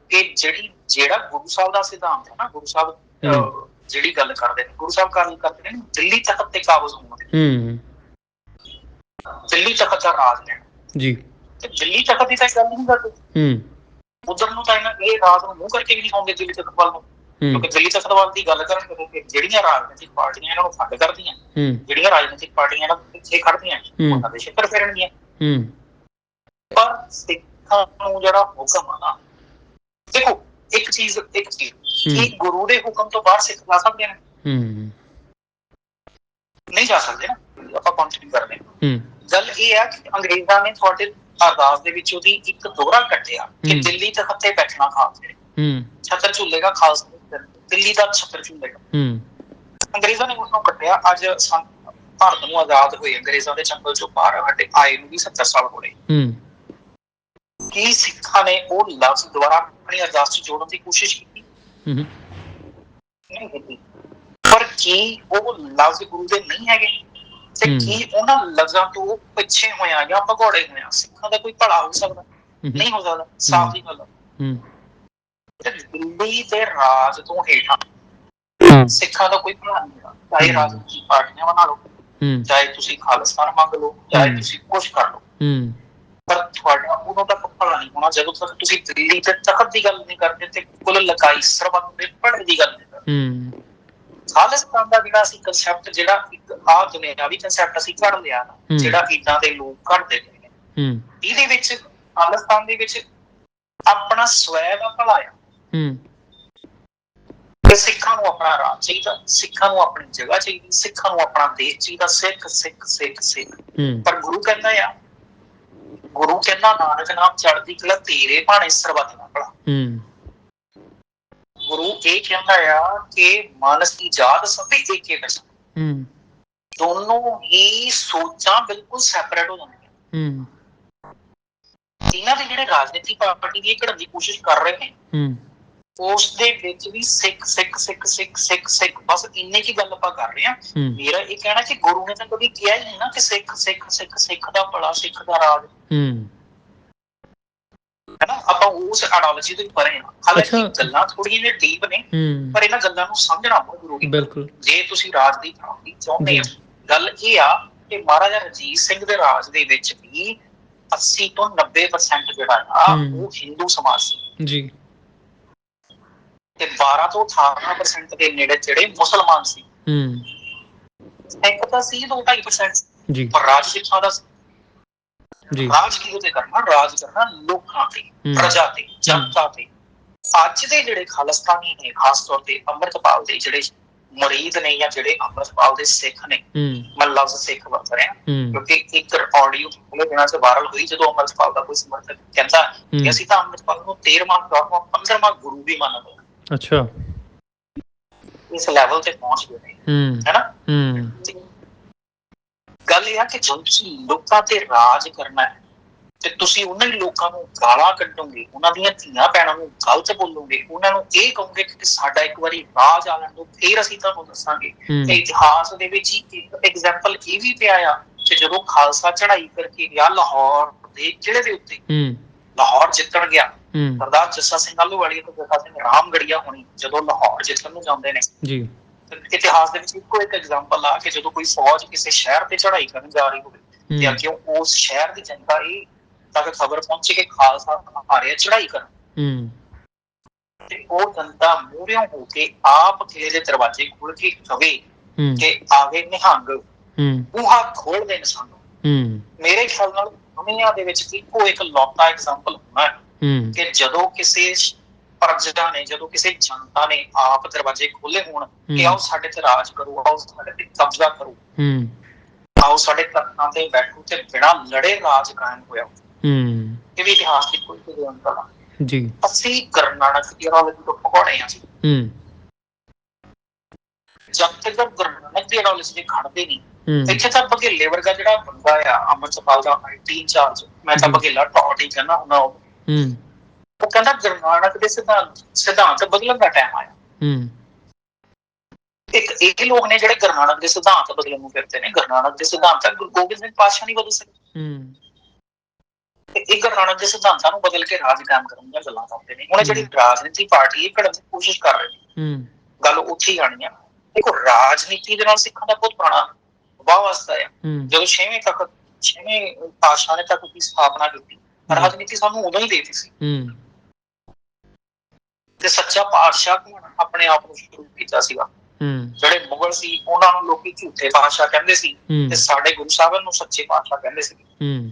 ਕਿ ਜਿਹੜੀ ਜਿਹੜਾ ਗੁਰੂ ਸਾਹਿਬ ਦਾ ਸਿਧਾਂਤ ਹੈ ਨਾ ਗੁਰੂ ਸਾਹਿਬ। ਜਿਹੜੀ ਗੱਲ ਕਰਦੇ ਨੇ ਗੁਰੂ ਸਾਹਿਬ ਗੱਲ ਕਰਦੇ ਨੇ ਦਿੱਲੀ ਤਖਤ ਤੇ ਕਾਬਜ਼ ਹੋਣ ਹੂੰ। ਦਿੱਲੀ ਤਖਤ ਦਾ ਰਾਜ ਲੈਣਾ ਜੀ। ਤੇ ਦਿੱਲੀ ਤਖਤ ਦੀ ਤਾਂ ਗੱਲ ਨਹੀਂ ਕਰਦੇ ਹੂੰ। ਉਧਰ ਨੂੰ ਤਾਂ ਇਹ ਰਾਜ ਨੂੰ ਮੂੰਹ ਕਰਕੇ ਵੀ ਨਹੀਂ ਆਉਂਦੇ ਦਿੱਲੀ ਤਖਤ ਵੱਲ ਨੂੰ। ਕਿਉਂਕਿ ਦਿੱਲੀ ਤਖਤ ਵੱਲ ਦੀ ਗੱਲ ਕਰਨਗੇ ਤੇ ਜਿਹੜੀਆਂ ਰਾਜਨੀਤਿਕ ਪਾਰਟੀਆਂ ਇਹਨਾਂ ਨੂੰ ਫੰਡ ਕਰਦੀਆਂ ਜਿਹੜੀਆਂ ਰਾਜਨੀਤਿਕ ਪਾਰਟੀਆਂ ਇਹਨਾਂ ਦੇ ਪਿੱਛੇ ਖੜਦੀਆਂ। ਉਹਨਾਂ ਦੇ ਛਿੱਤਰ ਫੇਰਨਗੀਆਂ। ਹੂੰ। ਪਰ ਸਿੱਖਾਂ ਨੂੰ ਜਿਹੜਾ ਹੁਕਮ ਆ ਨਾ ਦੇਖੋ ਇੱਕ ਚੀਜ਼ ਇੱਕ ਚੀਜ਼ ਕਿ ਗੁਰੂ ਦੇ ਹੁਕਮ ਤੋਂ ਬਾਹਰ ਸਿੱਖ ਜਾ ਸਕਦੇ ਨੇ? ਹੂੰ। ਨਹੀਂ ਜਾ ਸਕਦੇ ਨਾ ਆਪਾਂ ਕੰਟੀਨਿਊ ਕਰਦੇ ਹਾਂ। ਗੱਲ ਇਹ ਆ ਕਿ ਅੰਗਰੇਜ਼ਾਂ ਨੇ ਤੁਹਾਡੇ ਅਰਦਾਸ ਦੇ ਵਿੱਚ ਉਹਦੀ ਇੱਕ ਦੋਹਰਾ ਕੱਟਿਆ ਕਿ। ਦਿੱਲੀ ਤੇ ਬੈਠਣਾ ਖਾਸ ਹੈ। ਛਤਰ ਝੁੱਲੇਗਾ ਖਾਲਸਾ। ਦਿੱਲੀ ਦਾ ਛਤਰ ਝੁੱਲੇਗਾ ਹੂੰ। ਅੰਗਰੇਜ਼ਾਂ ਨੇ ਉਹਨੂੰ ਕੱਟਿਆ। ਅੱਜ ਭਾਰਤ ਨੂੰ ਆਜ਼ਾਦ ਹੋਏ। ਅੰਗਰੇਜ਼ਾਂ ਦੇ ਚੰਗਲ ਚੋਂ ਬਾਹਰ ਹਟੇ। ਆਏ ਨੂੰ ਵੀ 70 ਸਾਲ ਹੋ ਗਏ। ਹੂੰ। ਕੀ ਸਿੱਖਾਂ ਨੇ ਉਹ ਲਫ਼ਜ਼ ਦੁਬਾਰਾ ਆਪਣੀ ਅਰਦਾਸ 'ਚ ਜੋੜਨ ਦੀ ਕੋਸ਼ਿਸ਼ ਕੀਤੀ? ਹੂੰ। ਨਹੀਂ ਕੀਤੀ। ਪਰ ਕੀ ਉਹ ਲਫ਼ਜ਼ ਗੁਰੂ ਦੇ ਨਹੀਂ ਹੈਗੇ? ਤੇ। ਕੀ ਉਹਨਾਂ ਲਫ਼ਜ਼ਾਂ ਤੋਂ ਪਿੱਛੇ ਹੋਇਆ ਜਾਂ ਭਗੌੜੇ ਹੋਇਆ? ਸਿੱਖਾਂ ਦਾ ਕੋਈ ਭਲਾ ਹੋ ਸਕਦਾ? ਨਹੀਂ ਹੋ ਸਕਦਾ। ਸਾਫ਼ ਦੀ ਗੱਲ ਹੈ। ਹੂੰ ਤੇ ਦਿੱਲੀ ਦੇ ਰਾਜ ਤੋਂ ਹੇਠਾਂ ਹੂੰ। ਸਿੱਖਾਂ ਦਾ ਕੋਈ ਭਲਾ ਨਹੀਂ ਹੈਗਾ ਚਾਹੇ ਹਮ। ਰਾਜਨੀਤਿਕ ਪਾਰਟੀਆਂ ਬਣਾ ਲਓ ਹੂੰ। ਚਾਹੇ ਤੁਸੀਂ ਖਾਲਿਸਤਾਨ ਮੰਗ ਲਓ ਚਾਹੇ। ਤੁਸੀਂ ਕੁਝ ਕਰ ਲਓ। ਹੂੰ। ਪਰ ਤੁਹਾਡਾ ਉਦੋਂ ਤੱਕ ਭਲਾ ਨਹੀਂ ਹੋਣਾ ਜਦੋਂ ਤੱਕ ਤੁਸੀਂ ਦਿੱਲੀ ਤੇ ਤਖਤ ਦੀ ਗੱਲ ਨਹੀਂ ਕਰਦੇ ਤੇ ਕੁੱਲ ਲਕਾਈ ਸਰਬੱਤ ਦੇ ਭਲੇ ਦੀ ਗੱਲ ਨਹੀਂ ਕਰਦੇ। ਹੂੰ। ਖਾਲਿਸਤਾਨ ਦਾ ਜਿਹੜਾ ਸੀ ਕਨਸੈਪਟ ਜਿਹੜਾ ਇੱਕ ਆ ਦੁਨਿਆਵੀ ਕਨਸੈਪਟ ਅਸੀਂ ਘੜ ਲਿਆ। ਜਿਹੜਾ ਇਦਾਂ ਦੇ ਲੋਕ ਘੜਦੇ ਨੇ। ਹੂੰ। ਇਹਦੇ ਵਿੱਚ ਖਾਲਿਸਤਾਨ ਦੇ ਵਿੱਚ ਆਪਣਾ ਸਵੈ ਦਾ ਭਲਾ ਆ। ਹੂੰ। ਕਿ ਸਿੱਖਾਂ ਨੂੰ ਆਪਣਾ ਰਾਜ ਚਾਹੀਦਾ। ਸਿੱਖਾਂ ਨੂੰ ਆਪਣੀ ਜਗ੍ਹਾ ਚਾਹੀਦੀ। ਸਿੱਖਾਂ ਨੂੰ ਆਪਣਾ ਦੇਸ਼ ਚਾਹੀਦਾ। ਸਿੱਖ ਸਿੱਖ ਸਿੱਖ ਸਿੱਖ। ਹੂੰ। ਪਰ ਗੁਰੂ ਕਹਿੰਦਾ ਆ ਗੁਰੂ ਕਹਿੰਦਾ ਨਾਨਕ ਨਾਮ ਚੜ੍ਹਦੀ ਕਲਾ ਤੇਰੇ ਭਾਣੇ ਸਰਬੱਤ ਭਲਾ ਹੂੰ। ਗੁਰੂ ਇਹ ਕਹਿੰਦਾ ਆ ਕਿ ਮਾਨਸ ਦੀ ਜਾਤ ਸਭੀ ਏਕੇ ਵਿੱਚ ਹੂੰ। ਦੋਨੋਂ ਹੀ ਸੋਚਾਂ ਬਿਲਕੁਲ ਸੈਪਰੇਟ ਹੋ ਜਾਂਦੀਆਂ। ਹੂੰ। ਇਹਨਾਂ ਦੇ ਜਿਹੜੇ ਰਾਜਨੀਤੀ ਪਾਰਟੀ ਦੀ ਇਹ ਘੜਨ ਦੀ ਕੋਸ਼ਿਸ਼ ਕਰ ਰਹੇ ਨੇ ਹੂੰ। ਉਸ ਦੇ ਵਿੱਚ ਵੀ ਸਿੱਖ ਸਿੱਖ ਸਿੱਖ ਸਿੱਖ ਸਿੱਖ ਸਿੱਖ ਬਸ ਇੰਨੇ ਕੀ ਗੱਲ ਆਪਾਂ ਕਰ ਰਹੇ ਹਾਂ। ਮੇਰਾ ਇਹ ਕਹਿਣਾ ਕਿ ਗੁਰੂ ਨੇ ਤਾਂ ਕਦੀ ਕਿਹਾ ਹੀ ਨਹੀਂ ਨਾ ਕਿ ਸਿੱਖ ਸਿੱਖ ਸਿੱਖ ਸਿੱਖ ਦਾ ਭਲਾ ਸਿੱਖ ਦਾ ਰਾਜ। ਹੂੰ। ਹੈ ਨਾ ਆਪਾਂ ਉਸ ਆਈਡੀਓਲੋਜੀ ਤੋਂ ਪਰੇ ਹਾਂ। ਹਾਲਾਂਕਿ। ਗੱਲਾਂ ਥੋੜੀਆਂ ਜਿਹੀਆਂ ਡੀਪ ਨੇ ਪਰ ਇਹਨਾਂ ਗੱਲਾਂ ਨੂੰ ਸਮਝਣਾ ਬਹੁਤ ਜ਼ਰੂਰੀ ਹੈ। ਬਿਲਕੁਲ। ਜੇ ਤੁਸੀਂ ਰਾਜ ਦੀ ਪ੍ਰਾਪਤੀ ਚਾਹੁੰਦੇ ਹੋ। ਜੀ। ਗੱਲ ਇਹ ਆ ਕਿ ਮਹਾਰਾਜਾ ਰਣਜੀਤ ਸਿੰਘ ਦੇ ਰਾਜ ਦੇ ਵਿੱਚ ਵੀ 80 ਤੋਂ 90% ਜਿਹੜਾ ਆ। ਉਹ ਹਿੰਦੂ ਸਮਾਜ ਸੀ। ਜੀ। ਤੇ 12 ਤੋਂ 18% ਦੇ ਨੇੜੇ ਜਿਹੜੇ ਮੁਸਲਮਾਨ ਸੀ। ਹੂੰ। ਇੱਕ ਤਾਂ ਸੀ 2.5% ਜੀ। ਪਰ ਰਾਜ ਸਿੱਖਾਂ ਦਾ ਸੀ। ਜੀ। ਰਾਜ ਕੀ ਉਹਦੇ ਕਰਨਾ? ਰਾਜ ਕਰਨਾ ਲੋਕਾਂ ਤੇ। ਪ੍ਰਜਾ ਤੇ ਜਨਤਾ ਤੇ। ਅੱਜ ਦੇ ਜਿਹੜੇ ਖਾਲਸਤਾਨੀ ਨੇ ਖਾਸ ਤੌਰ ਤੇ ਅੰਮ੍ਰਿਤਪਾਲ ਦੇ ਜਿਹੜੇ ਮਰੀਦ ਨੇ ਜਾਂ ਜਿਹੜੇ ਅੰਮ੍ਰਿਤਪਾਲ ਦੇ ਸਿੱਖ ਨੇ ਹੂੰ। ਮੈਂ ਲਫ਼ਜ਼ ਸਿੱਖ ਵਰਤ ਰਿਹਾ। ਹੂੰ। ਕਿਉਂਕਿ ਇੱਕ ਆਡੀਓ ਪਿਛਲੇ ਦਿਨਾਂ 'ਚ ਵਾਇਰਲ ਹੋਈ ਜਦੋਂ ਅੰਮ੍ਰਿਤਪਾਲ ਦਾ ਕੋਈ ਸਮਰਥਕ ਕਹਿੰਦਾ ਕਿ। ਅਸੀਂ ਤਾਂ ਅੰਮ੍ਰਿਤਪਾਲ ਨੂੰ 13ਵਾਂ 14ਵਾਂ 15ਵਾਂ ਗੁਰੂ ਵੀ ਮੰਨਦੇ ਹਾਂ। ਅੱਛਾ। ਇਸ ਲੈਵਲ ਤੇ ਪਹੁੰਚ ਗਏ ਨੇ। ਹੂੰ। ਹੈਨਾ? ਹੂੰ। ਤੇ ਗੱਲ ਇਹ ਆ ਕਿ ਤੁਸੀਂ ਲੋਕਾਂ ਤੇ ਰਾਜ ਕਰਨਾ ਹੈ ਤੇ ਤੁਸੀਂ ਉਹਨਾਂ ਹੀ ਲੋਕਾਂ ਨੂੰ ਗਾਲਾਂ ਕੱਢੋਗੇ ਉਹਨਾਂ ਦੀਆਂ ਧੀਆਂ ਭੈਣਾਂ ਨੂੰ ਗਲਤ ਬੋਲੋਗੇ ਉਹਨਾਂ ਨੂੰ ਇਹ ਕਹੋਗੇ ਕਿ ਸਾਡਾ ਇੱਕ ਵਾਰੀ ਰਾਜ ਆ ਲੈਣ ਦਿਓ ਫਿਰ ਅਸੀਂ ਤੁਹਾਨੂੰ ਦੱਸਾਂਗੇ। ਤੇ ਇਤਿਹਾਸ ਦੇ ਵਿੱਚ ਹੀ ਇੱਕ ਐਗਜ਼ਾਮਪਲ ਇਹ ਵੀ ਪਿਆ ਆ ਕਿ ਜਦੋਂ ਖਾਲਸਾ ਚੜ੍ਹਾਈ ਕਰਕੇ ਗਿਆ ਲਾਹੌਰ ਦੇ ਕਿਲੇ ਦੇ ਉੱਤੇ ਲਾਹੌਰ ਜਿੱਤਣ ਗਿਆ ਸਰਦਾਰ ਜੱਸਾ ਸਿੰਘ ਆਲੂਵਾਲੀ ਤੇ ਜੱਸਾ ਸਿੰਘ ਰਾਮਗੜੀਆ ਹੋਣੀ ਜਦੋਂ ਲਾਹੌਰ ਜਿੱਤਣ ਨੂੰ ਜਾਂਦੇ ਨੇ। ਜੀ। ਇਤਿਹਾਸ ਦੇ ਵਿੱਚ ਇੱਕੋ ਇੱਕ ਐਗਜ਼ਾਮਪਲ ਆ ਕਿ ਜਦੋਂ ਕੋਈ ਫੌਜ ਕਿਸੇ ਸ਼ਹਿਰ ਤੇ ਚੜ੍ਹਾਈ ਕਰਨ ਜਾ ਰਹੀ ਹੋਵੇ ਤੇ ਅੱਗੇ ਉਸ ਸ਼ਹਿਰ ਦੀ ਜਨਤਾ ਇਹ ਤੱਕ ਖਬਰ ਪਹੁੰਚੇ ਕਿ ਖਾਲਸਾ ਆ ਰਿਹਾ ਚੜ੍ਹਾਈ ਕਰਨ। ਹੂੰ। ਤੇ ਉਹ ਜਨਤਾ ਮੂਹਰਿਓਂ ਹੋ ਕੇ ਆਪ ਕਿਲੇ ਦੇ ਦਰਵਾਜ਼ੇ ਖੋਲ ਕੇ ਕਵੇ ਕਿ ਆਵੇ ਨਿਹੰਗ ਹੂੰ। ਬੂਹਾ ਖੋਲ ਦੇਣ ਸਾਨੂੰ। ਹੂੰ। ਮੇਰੇ ਖਿਆਲ ਨਾਲ ਦੁਨੀਆ ਦੇ ਵਿੱਚ ਇੱਕੋ ਇੱਕ ਲੌਤਾ ਐਗਜ਼ਾਮਪਲ ਹੋਣਾ ਹੂੰ। ਕਿ ਜਦੋਂ ਕਿਸੇ ਪ੍ਰਜਾ ਨੇ ਜਦੋਂ ਕਿਸੇ ਜਨਤਾ ਨੇ ਆਪ ਦਰਵਾਜ਼ੇ ਖੋਲੇ ਹੋਣ ਕਿ। ਆਓ ਸਾਡੇ ਤੇ ਰਾਜ ਕਰੋ ਆਓ ਸਾਡੇ ਤੇ ਕਬਜ਼ਾ ਕਰੋ। ਹੂੰ। ਆਓ ਸਾਡੇ ਤਖਤਾਂ ਤੇ ਬੈਠੋ ਤੇ ਬਿਨਾਂ ਲੜੇ ਰਾਜ ਕਾਇਮ ਹੋਇਆ। ਹੂੰ। ਇਹ ਵੀ ਇਤਿਹਾਸ ਦੀ ਕੋਈ ਤੇ ਆ। ਜੀ। ਅਸੀਂ ਕਰਨਾਟਕ ਦੀ ਰਾਜਨੀਤੀ ਤੋਂ ਪਕੌੜੇ ਹੂੰ। ਜਦ ਤੱਕ ਗੁਰਨਾਨਕ ਦੀ ਰਾਜਨੀਤੀ ਦੇ ਖੜਦੇ ਨਹੀਂ ਇੱਥੇ ਤਾਂ ਬਘੇਲੇ ਵਰਗਾ ਜਿਹੜਾ ਬੰਦਾ ਆ ਅੰਮ੍ਰਿਤਪਾਲ ਦਾ ਆਈਟੀ ਇੰਚਾਰਜ ਮੈਂ ਤਾਂ ਜੀ। ਬਘੇਲਾ ਟੌਟ ਹੀ ਕਹਿੰਦਾ ਹੁੰਦਾ ਉਹ ਹੂੰ। ਉਹ ਕਹਿੰਦਾ ਗੁਰਨਾਨਕ ਦੇ ਸਿਧਾਂਤ ਸਿਧਾਂਤ ਬਦਲਣ ਦਾ ਟਾਈਮ ਆਇਆ। ਹੂੰ। ਇੱਕ ਇਹ ਲੋਕ ਨੇ ਜਿਹੜੇ ਗੁਰਨਾਨਕ ਦੇ ਸਿਧਾਂਤ ਬਦਲਣ ਨੂੰ ਫਿਰਦੇ ਨੇ। ਗੁਰਨਾਨਕ ਦੇ ਸਿਧਾਂਤ ਗੁਰੂ ਗੋਬਿੰਦ ਸਿੰਘ ਪਾਤਸ਼ਾਹ ਨਹੀਂ ਬਦਲ ਸਕਦੇ। ਹੂੰ। ਤੇ ਇਹ ਗੁਰਨਾਨਕ ਦੇ ਸਿਧਾਂਤਾਂ ਨੂੰ ਬਦਲ ਕੇ ਰਾਜ ਕਾਇਮ ਕਰਨ ਦੀਆਂ ਗੱਲਾਂ ਕਰਦੇ ਨੇ। ਹੁਣ ਜਿਹੜੀ ਰਾਜਨੀਤੀ ਪਾਰਟੀ ਇਹ ਘੜਨ ਦੀ ਕੋਸ਼ਿਸ਼ ਕਰ ਰਹੀ ਹੈ। ਹੂੰ। ਗੱਲ ਉੱਥੇ ਹੀ ਆਣੀ ਆ। ਦੇਖੋ ਰਾਜਨੀਤੀ ਦੇ ਨਾਲ ਸਿੱਖਾਂ ਦਾ ਬਹੁਤ ਪੁਰਾਣਾ ਵਾਹ ਵਾਸਤਾ ਹੈ ਹੂੰ। ਜਦੋਂ 6ਵੇਂ ਤੱਕ 6ਵੇਂ ਪਾਤਸ਼ਾਹ ਨੇ ਤੱਕ ਦੀ ਸਥਾਪਨਾ ਕੀਤੀ ਰਾਜਨੀਤੀ ਸਾਨੂੰ ਉਦੋਂ ਹੀ ਦੇ ਦਿੱਤੀ ਸੀ। ਹੂੰ। ਤੇ ਸੱਚਾ ਪਾਤਸ਼ਾਹ ਕੌਣ ਆਪਣੇ ਆਪ ਨੂੰ ਸ਼ੁਰੂ ਕੀਤਾ ਸੀਗਾ। ਹੂੰ। ਜਿਹੜੇ ਮੁਗਲ ਸੀ ਉਹਨਾਂ ਨੂੰ ਲੋਕੀ ਝੂਠੇ ਪਾਤਸ਼ਾਹ ਕਹਿੰਦੇ ਸੀ ਤੇ ਸਾਡੇ ਗੁਰੂ ਸਾਹਿਬਾਂ ਨੂੰ ਸੱਚੇ ਪਾਤਸ਼ਾਹ ਕਹਿੰਦੇ ਸੀ। ਹੂੰ।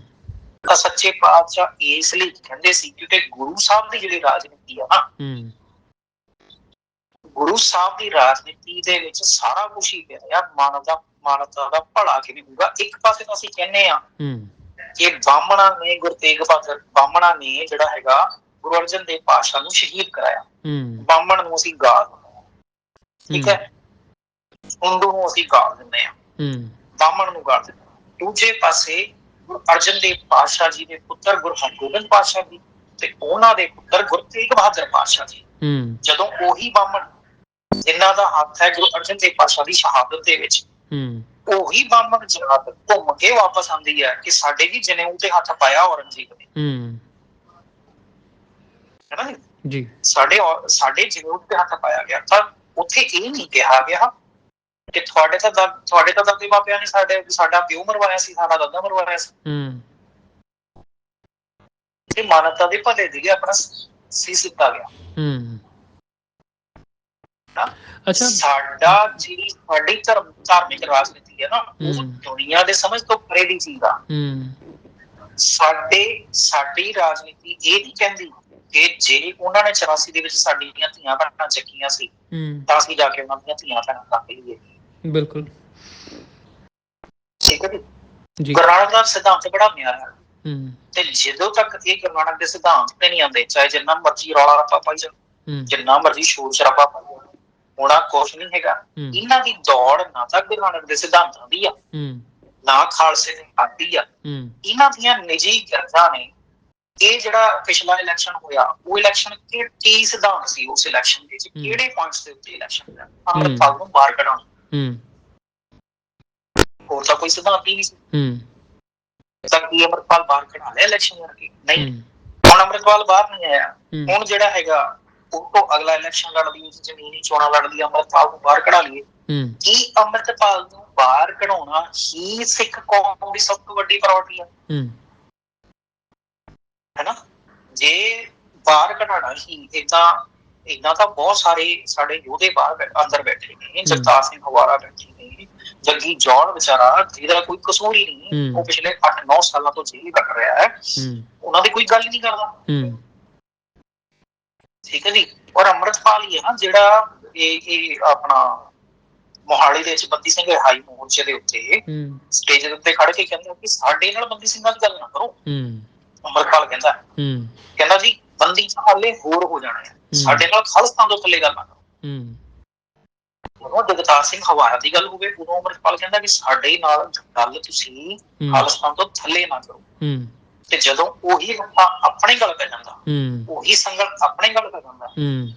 ਤਾਂ ਸੱਚੇ ਪਾਤਸ਼ਾਹ ਇਸ ਲਈ ਕਹਿੰਦੇ ਸੀ ਕਿਉਂਕਿ ਗੁਰੂ ਸਾਹਿਬ ਦੀ ਜਿਹੜੀ ਰਾਜਨੀਤੀ ਆ ਨਾ ਹੂੰ। ਗੁਰੂ ਸਾਹਿਬ ਦੀ ਰਾਜਨੀਤੀ ਦੇ ਵਿੱਚ ਸਾਰਾ ਕੁਝ ਹੀ ਪਿਆ ਯਾਰ ਮਾਨਵਤਾ ਮਾਨਵਤਾ ਦਾ ਭਲਾ ਕਿਵੇਂ ਹੋਊਗਾ ਇੱਕ ਪਾਸੇ ਤਾਂ ਅਸੀਂ ਕਹਿੰਦੇ ਆ ਹੂੰ। ਕਿ ਬਾਹਮਣਾ ਨੇ ਗੁਰੂ ਤੇਗ ਬਹਾਦਰ ਬਾਹਮਣਾ ਨੇ ਜਿਹੜਾ ਹੈਗਾ ਗੁਰੂ ਅਰਜਨ ਦੇਵ ਪਾਤਸ਼ਾਹ ਨੂੰ ਸ਼ਹੀਦ ਕਰਾਇਆ। ਹੂੰ। ਬਾਹਮਣ ਨੂੰ ਅਸੀਂ ਗਾਲ ਠੀਕ ਹੂੰ। ਹਿੰਦੂ ਨੂੰ ਅਸੀਂ ਗਾਲ ਦਿੰਦੇ ਹੂੰ। ਬਾਹਮਣ ਨੂੰ ਗਾਲ ਦਿੰਦੇ ਦੂਜੇ ਪਾਸੇ ਗੁਰੂ ਅਰਜਨ ਦੇਵ ਪਾਤਸ਼ਾਹ ਜੀ ਦੇ ਪੁੱਤਰ ਗੁਰੂ ਹਰਗੋਬਿੰਦ ਪਾਤਸ਼ਾਹ ਜੀ ਤੇ ਉਹਨਾਂ ਦੇ ਪੁੱਤਰ ਗੁਰੂ ਤੇਗ ਬਹਾਦਰ ਪਾਤਸ਼ਾਹ ਜੀ। ਹੂੰ। ਜਦੋਂ ਉਹੀ ਬਾਹਮਣ ਜਿਨ੍ਹਾਂ ਦਾ ਹੱਥ ਹੈ ਗੁਰੂ ਅਰਜਨ ਦੇਵ ਪਾਤਸ਼ਾਹ ਦੀ ਸ਼ਹਾਦਤ ਦੇ ਵਿੱਚ। ਹੂੰ। ਉਹੀ ਬਾਹਮਣ ਜਨਾਬ ਘੁੰਮ ਕੇ ਵਾਪਸ ਆਉਂਦੀ ਹੈ ਕਿ ਸਾਡੇ ਵੀ ਜਨੇਊ ਤੇ ਹੱਥ ਪਾਇਆ ਔਰੰਗਜ਼ੇਬ ਨੇ। ਹੂੰ। ਹੈ ਨਾ ਜੀ? ਸਾਡੇ ਸਾਡੇ ਜਨੇਊ ਤੇ ਹੱਥ ਪਾਇਆ ਗਿਆ। ਤਾਂ ਉੱਥੇ ਇਹ ਨਹੀਂ ਕਿਹਾ ਗਿਆ ਕਿ ਤੁਹਾਡੇ ਤਾਂ ਤੁਹਾਡੇ ਤਾਂ ਦਾਦੇ ਬਾਪਿਆਂ ਨੇ ਸਾਡੇ ਸਾਡਾ ਪਿਓ ਮਰਵਾਇਆ ਸੀ ਸਾਡਾ ਦਾਦਾ ਮਰਵਾਇਆ ਸੀ। ਹੂੰ। ਤੇ ਮਾਨਵਤਾ ਦੇ ਭਲੇ ਦੇ ਲਈ ਆਪਣਾ ਸੀਸ ਦਿੱਤਾ ਗਿਆ। ਹੂੰ? ਅੱਛਾ। ਸਾਡਾ ਜਿਹੜੀ ਸਾਡੀ ਧਰਮ ਧਾਰਮਿਕ ਰਾਜਨੀਤੀ ਹੈ ਨਾ ਉਹ। ਦੁਨੀਆ ਦੇ ਸਮਝ ਤੋਂ ਪਰੇ ਦੀ ਚੀਜ਼ ਆ। ਸਾਡੇ ਸਾਡੀ ਰਾਜਨੀਤੀ ਇਹ ਨਹੀਂ ਕਹਿੰਦੀ ਕਿ ਜੇ ਉਹਨਾਂ ਨੇ 84 ਦੇ ਵਿੱਚ ਸਾਡੀਆਂ ਧੀਆਂ ਭੈਣਾਂ ਚੱਕੀਆਂ ਸੀ ਤਾਂ ਅਸੀਂ ਜਾ ਕੇ ਉਹਨਾਂ ਦੀਆਂ ਧੀਆਂ ਭੈਣਾਂ ਦਾ ਲਈਏ। ਬਿਲਕੁਲ। ਠੀਕ ਹੈ ਜੀ। ਜੀ। ਗੁਰੂ ਨਾਨਕ ਦਾ ਸਿਧਾਂਤ ਬੜਾ ਮਿਆਰਾ ਹੈ। ਤੇ ਜਦੋਂ ਤੱਕ ਇਹ ਗੁਰੂ ਨਾਨਕ ਦੇ ਸਿਧਾਂਤ ਤੇ ਨਹੀਂ ਆਉਂਦੇ ਚਾਹੇ ਜਿੰਨਾ ਮਰਜ਼ੀ ਰੌਲਾ ਰੱਪਾ ਪਾਈ ਜਾ ਜਿੰਨਾ ਮਰਜ਼ੀ ਸ਼ੋਰ ਸ਼ਰਾਬਾ ਪਾਈ ਹੋਣਾ ਕੁਛ ਨਹੀਂ ਹੈਗਾ। ਇਹਨਾਂ ਦੀ ਦੌੜ ਨਾ ਤਾਂ ਗੁਰੂ ਨਾਨਕ ਦੇ ਸਿਧਾਂਤਾਂ ਦੀ ਆ ਨਾ ਖਾਲਸੇ ਦੀ ਆਦੀ ਆ। ਇਹਨਾਂ ਦੀਆਂ ਨਿੱਜੀ ਗਰਜਾਂ ਨੇ ਇਹ ਜਿਹੜਾ ਪਿਛਲਾ ਇਲੈਕਸ਼ਨ ਹੋਇਆ ਉਹ ਇਲੈਕਸ਼ਨ ਕਿ ਕੀ ਸਿਧਾਂਤ ਸੀ ਉਸ ਇਲੈਕਸ਼ਨ ਦੇ ਵਿੱਚ। ਕਿਹੜੇ ਪੁਆਇੰਟਸ ਦੇ ਉੱਤੇ ਇਲੈਕਸ਼ਨ ਹੋਇਆ? ਅੰਮ੍ਰਿਤਪਾਲ ਨੂੰ ਬਾਹਰ ਕਢਾਉਣਾ। ਹੂੰ। ਹੋਰ ਤਾਂ ਕੋਈ ਸਿਧਾਂਤ ਹੀ ਨਹੀਂ ਸੀ। ਹੂੰ। ਤਾਂ ਕੀ ਅੰਮ੍ਰਿਤਪਾਲ ਬਾਹਰ ਕਢਾ ਲਿਆ ਇਲੈਕਸ਼ਨ ਕਰਕੇ? ਨਹੀਂ। ਹੁਣ ਅੰਮ੍ਰਿਤਪਾਲ ਬਾਹਰ ਨਹੀਂ ਆਇਆ। ਹੁਣ ਜਿਹੜਾ ਹੈਗਾ ਉਹ ਤੋਂ ਅਗਲਾ ਇਲੈਕਸ਼ਨ ਲੜਦੀ ਉਸ ਜ਼ਮੀਨੀ ਚੋਣਾਂ ਲੜਦੀ ਅੰਮ੍ਰਿਤਪਾਲ ਨੂੰ ਬਾਹਰ ਕਢਾ ਲਈਏ। ਕੀ ਅੰਮ੍ਰਿਤਪਾਲ ਨੂੰ ਬਾਹਰ ਕਢਾਉਣਾ ਹੀ ਸਿੱਖ ਕੌਮ ਦੀ ਸਭ ਤੋਂ ਵੱਡੀ ਪ੍ਰਾਇੋਰਟੀ ਹੈ ਹੂੰ। ਹੈਨਾ? ਜੇ ਬਾਹਰ ਕਢਾਣਾ ਹੀ ਇਦਾਂ ਇਦਾਂ ਤਾਂ ਬਹੁਤ ਸਾਰੇ ਸਾਡੇ ਯੋਧੇ ਬਾਹਰ ਅੰਦਰ ਬੈਠੇ ਨੇ। ਜਗਤਾਰ ਸਿੰਘ ਹਵਾਰਾ ਬੈਠੇ ਨੇ। ਜੱਗੀ ਜੌਨ ਵਿਚਾਰਾ ਜਿਹਦਾ ਕੋਈ ਕਸੂਰ ਹੀ ਨਹੀਂ। ਉਹ ਪਿਛਲੇ 8-9 ਸਾਲਾਂ ਤੋਂ ਜੇਲ੍ਹ ਕੱਟ ਰਿਹਾ ਹੈ। ਉਹਨਾਂ ਦੀ ਕੋਈ ਗੱਲ ਹੀ ਨਹੀਂ ਕਰਦਾ। ਠੀਕ ਹੈ ਜੀ। ਔਰ ਅੰਮ੍ਰਿਤਪਾਲ ਹੀ ਹੈ ਨਾ ਜਿਹੜਾ ਇਹ ਇਹ ਆਪਣਾ ਮੋਹਾਲੀ ਦੇ ਵਿੱਚ ਬੰਦੀ ਸਿੰਘ ਹਾਈ ਮੋਰਚੇ ਦੇ ਉੱਤੇ ਸਟੇਜ ਦੇ ਉੱਤੇ ਖੜ ਕੇ ਕਹਿੰਦਾ ਕਿ ਸਾਡੇ ਨਾਲ ਬੰਦੀ ਸਿੰਘਾਂ ਦੀ ਗੱਲ ਨਾ ਕਰੋ। ਅੰਮ੍ਰਿਤਪਾਲ ਕਹਿੰਦਾ। ਕਹਿੰਦਾ ਜੀ ਬੰਦੀ ਤਾਂ ਹਾਲੇ ਹੋਰ ਹੋ ਜਾਣਾ ਹੈ। ਸਾਡੇ ਨਾਲ ਖਾਲਸਤਾਨ ਤੋਂ ਥੱਲੇ ਗੱਲ ਨਾ ਕਰੋ। ਉਦੋਂ ਜਗਤਾਰ ਸਿੰਘ ਹਵਾਰਾ ਦੀ ਗੱਲ ਹੋਵੇ ਉਦੋਂ ਅੰਮ੍ਰਿਤਪਾਲ ਕਹਿੰਦਾ ਕਿ ਸਾਡੇ ਨਾਲ ਗੱਲ ਤੁਸੀਂ ਖਾਲਸਤਾਨ ਤੋਂ ਥੱਲੇ ਨਾ ਕਰੋ। ਹੂੰ। ਤੇ ਜਦੋਂ ਉਹੀ ਬੰਦਾ ਆਪਣੇ ਗੱਲ ਪੈ ਜਾਂਦਾ ਹੂੰ। ਉਹੀ ਸੰਗਲ ਆਪਣੇ ਗੱਲ ਪੈ ਜਾਂਦਾ ਹੂੰ।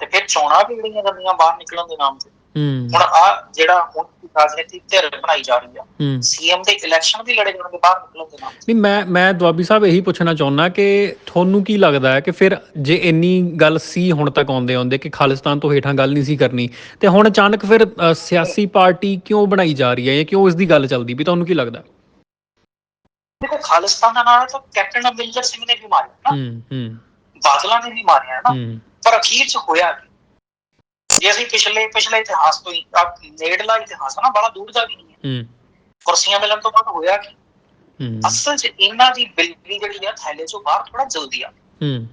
ਤੇ ਫਿਰ ਚੋਣਾਂ ਵੀ ਜਿਹੜੀਆਂ ਜਾਂਦੀਆਂ ਬਾਹਰ ਨਿਕਲਣ ਦੇ ਨਾਮ ਤੇ। ਹੂੰ। ਹੁਣ ਆ ਜਿਹੜਾ ਹੁਣ ਰਾਜਨੀਤੀ ਧਿਰ ਬਣਾਈ ਜਾ ਰਹੀ ਆ ਸੀਐਮ ਦੇ ਇਲੈਕਸ਼ਨ ਵੀ ਲੜੇ ਜਾਣਗੇ ਬਾਹਰ ਨਿਕਲਣ ਦੇ ਨਾਮ ਨਹੀਂ ਮੈਂ ਮੈਂ ਦੁਆਬੀ ਸਾਹਿਬ ਇਹੀ ਪੁੱਛਣਾ ਚਾਹੁੰਦਾ ਕਿ ਤੁਹਾਨੂੰ ਕੀ ਲੱਗਦਾ ਹੈ ਕਿ ਫਿਰ ਜੇ ਇੰਨੀ ਗੱਲ ਸੀ ਹੁਣ ਤੱਕ ਆਉਂਦੇ ਆਉਂਦੇ ਕਿ ਖਾਲਿਸਤਾਨ ਤੋਂ ਹੇਠਾਂ ਗੱਲ ਨਹੀਂ ਸੀ ਕਰਨੀ ਤੇ ਹੁਣ ਅਚਾਨਕ ਫਿਰ ਸਿਆਸੀ ਪਾਰਟੀ ਕਿਉਂ ਬਣਾਈ ਜਾ ਰਹੀ ਹੈ ਜਾਂ ਕਿਉਂ ਇਸ ਦੀ ਗੱਲ ਚੱਲਦੀ ਵੀ ਤੁਹਾਨੂੰ ਕੀ ਲੱਗਦਾ? ਦੇਖੋ ਖਾਲਿਸਤਾਨ ਦਾ ਨਾਮ ਤਾਂ ਕੈਪਟਨ ਅਮਰਿੰਦਰ ਸਿੰਘ ਨੇ ਵੀ ਮਾਰਿਆ ਨਾ। ਹੂੰ ਹੂੰ। ਬਾਦਲਾਂ ਨੇ ਵੀ ਮਾਰਿਆ ਨਾ। ਪਰ ਅਖੀਰ ਚ ਹੋਇਆ ਕੀ? ਜੇ ਅਸੀਂ ਪਿਛਲੇ ਪਿਛਲੇ ਇਤਿਹਾਸ ਤੋਂ ਹੀ ਨੇੜਲਾ ਇਤਿਹਾਸ ਨਾ ਬੜਾ ਦੂਰ ਦਾ ਵੀ ਨਹੀਂ ਹੈ। ਕੁਰਸੀਆਂ ਮਿਲਣ ਤੋਂ ਬਾਅਦ ਹੋਇਆ ਕੀ? ਹੂੰ। ਅਸਲ 'ਚ ਇਹਨਾਂ ਦੀ ਬਿਲਕੁਲ ਜਿਹੜੀ ਆ ਥੈਲੇ ਚੋਂ ਬਾਹਰ ਥੋੜਾ ਜਲਦੀ ਆ। ਹੂੰ।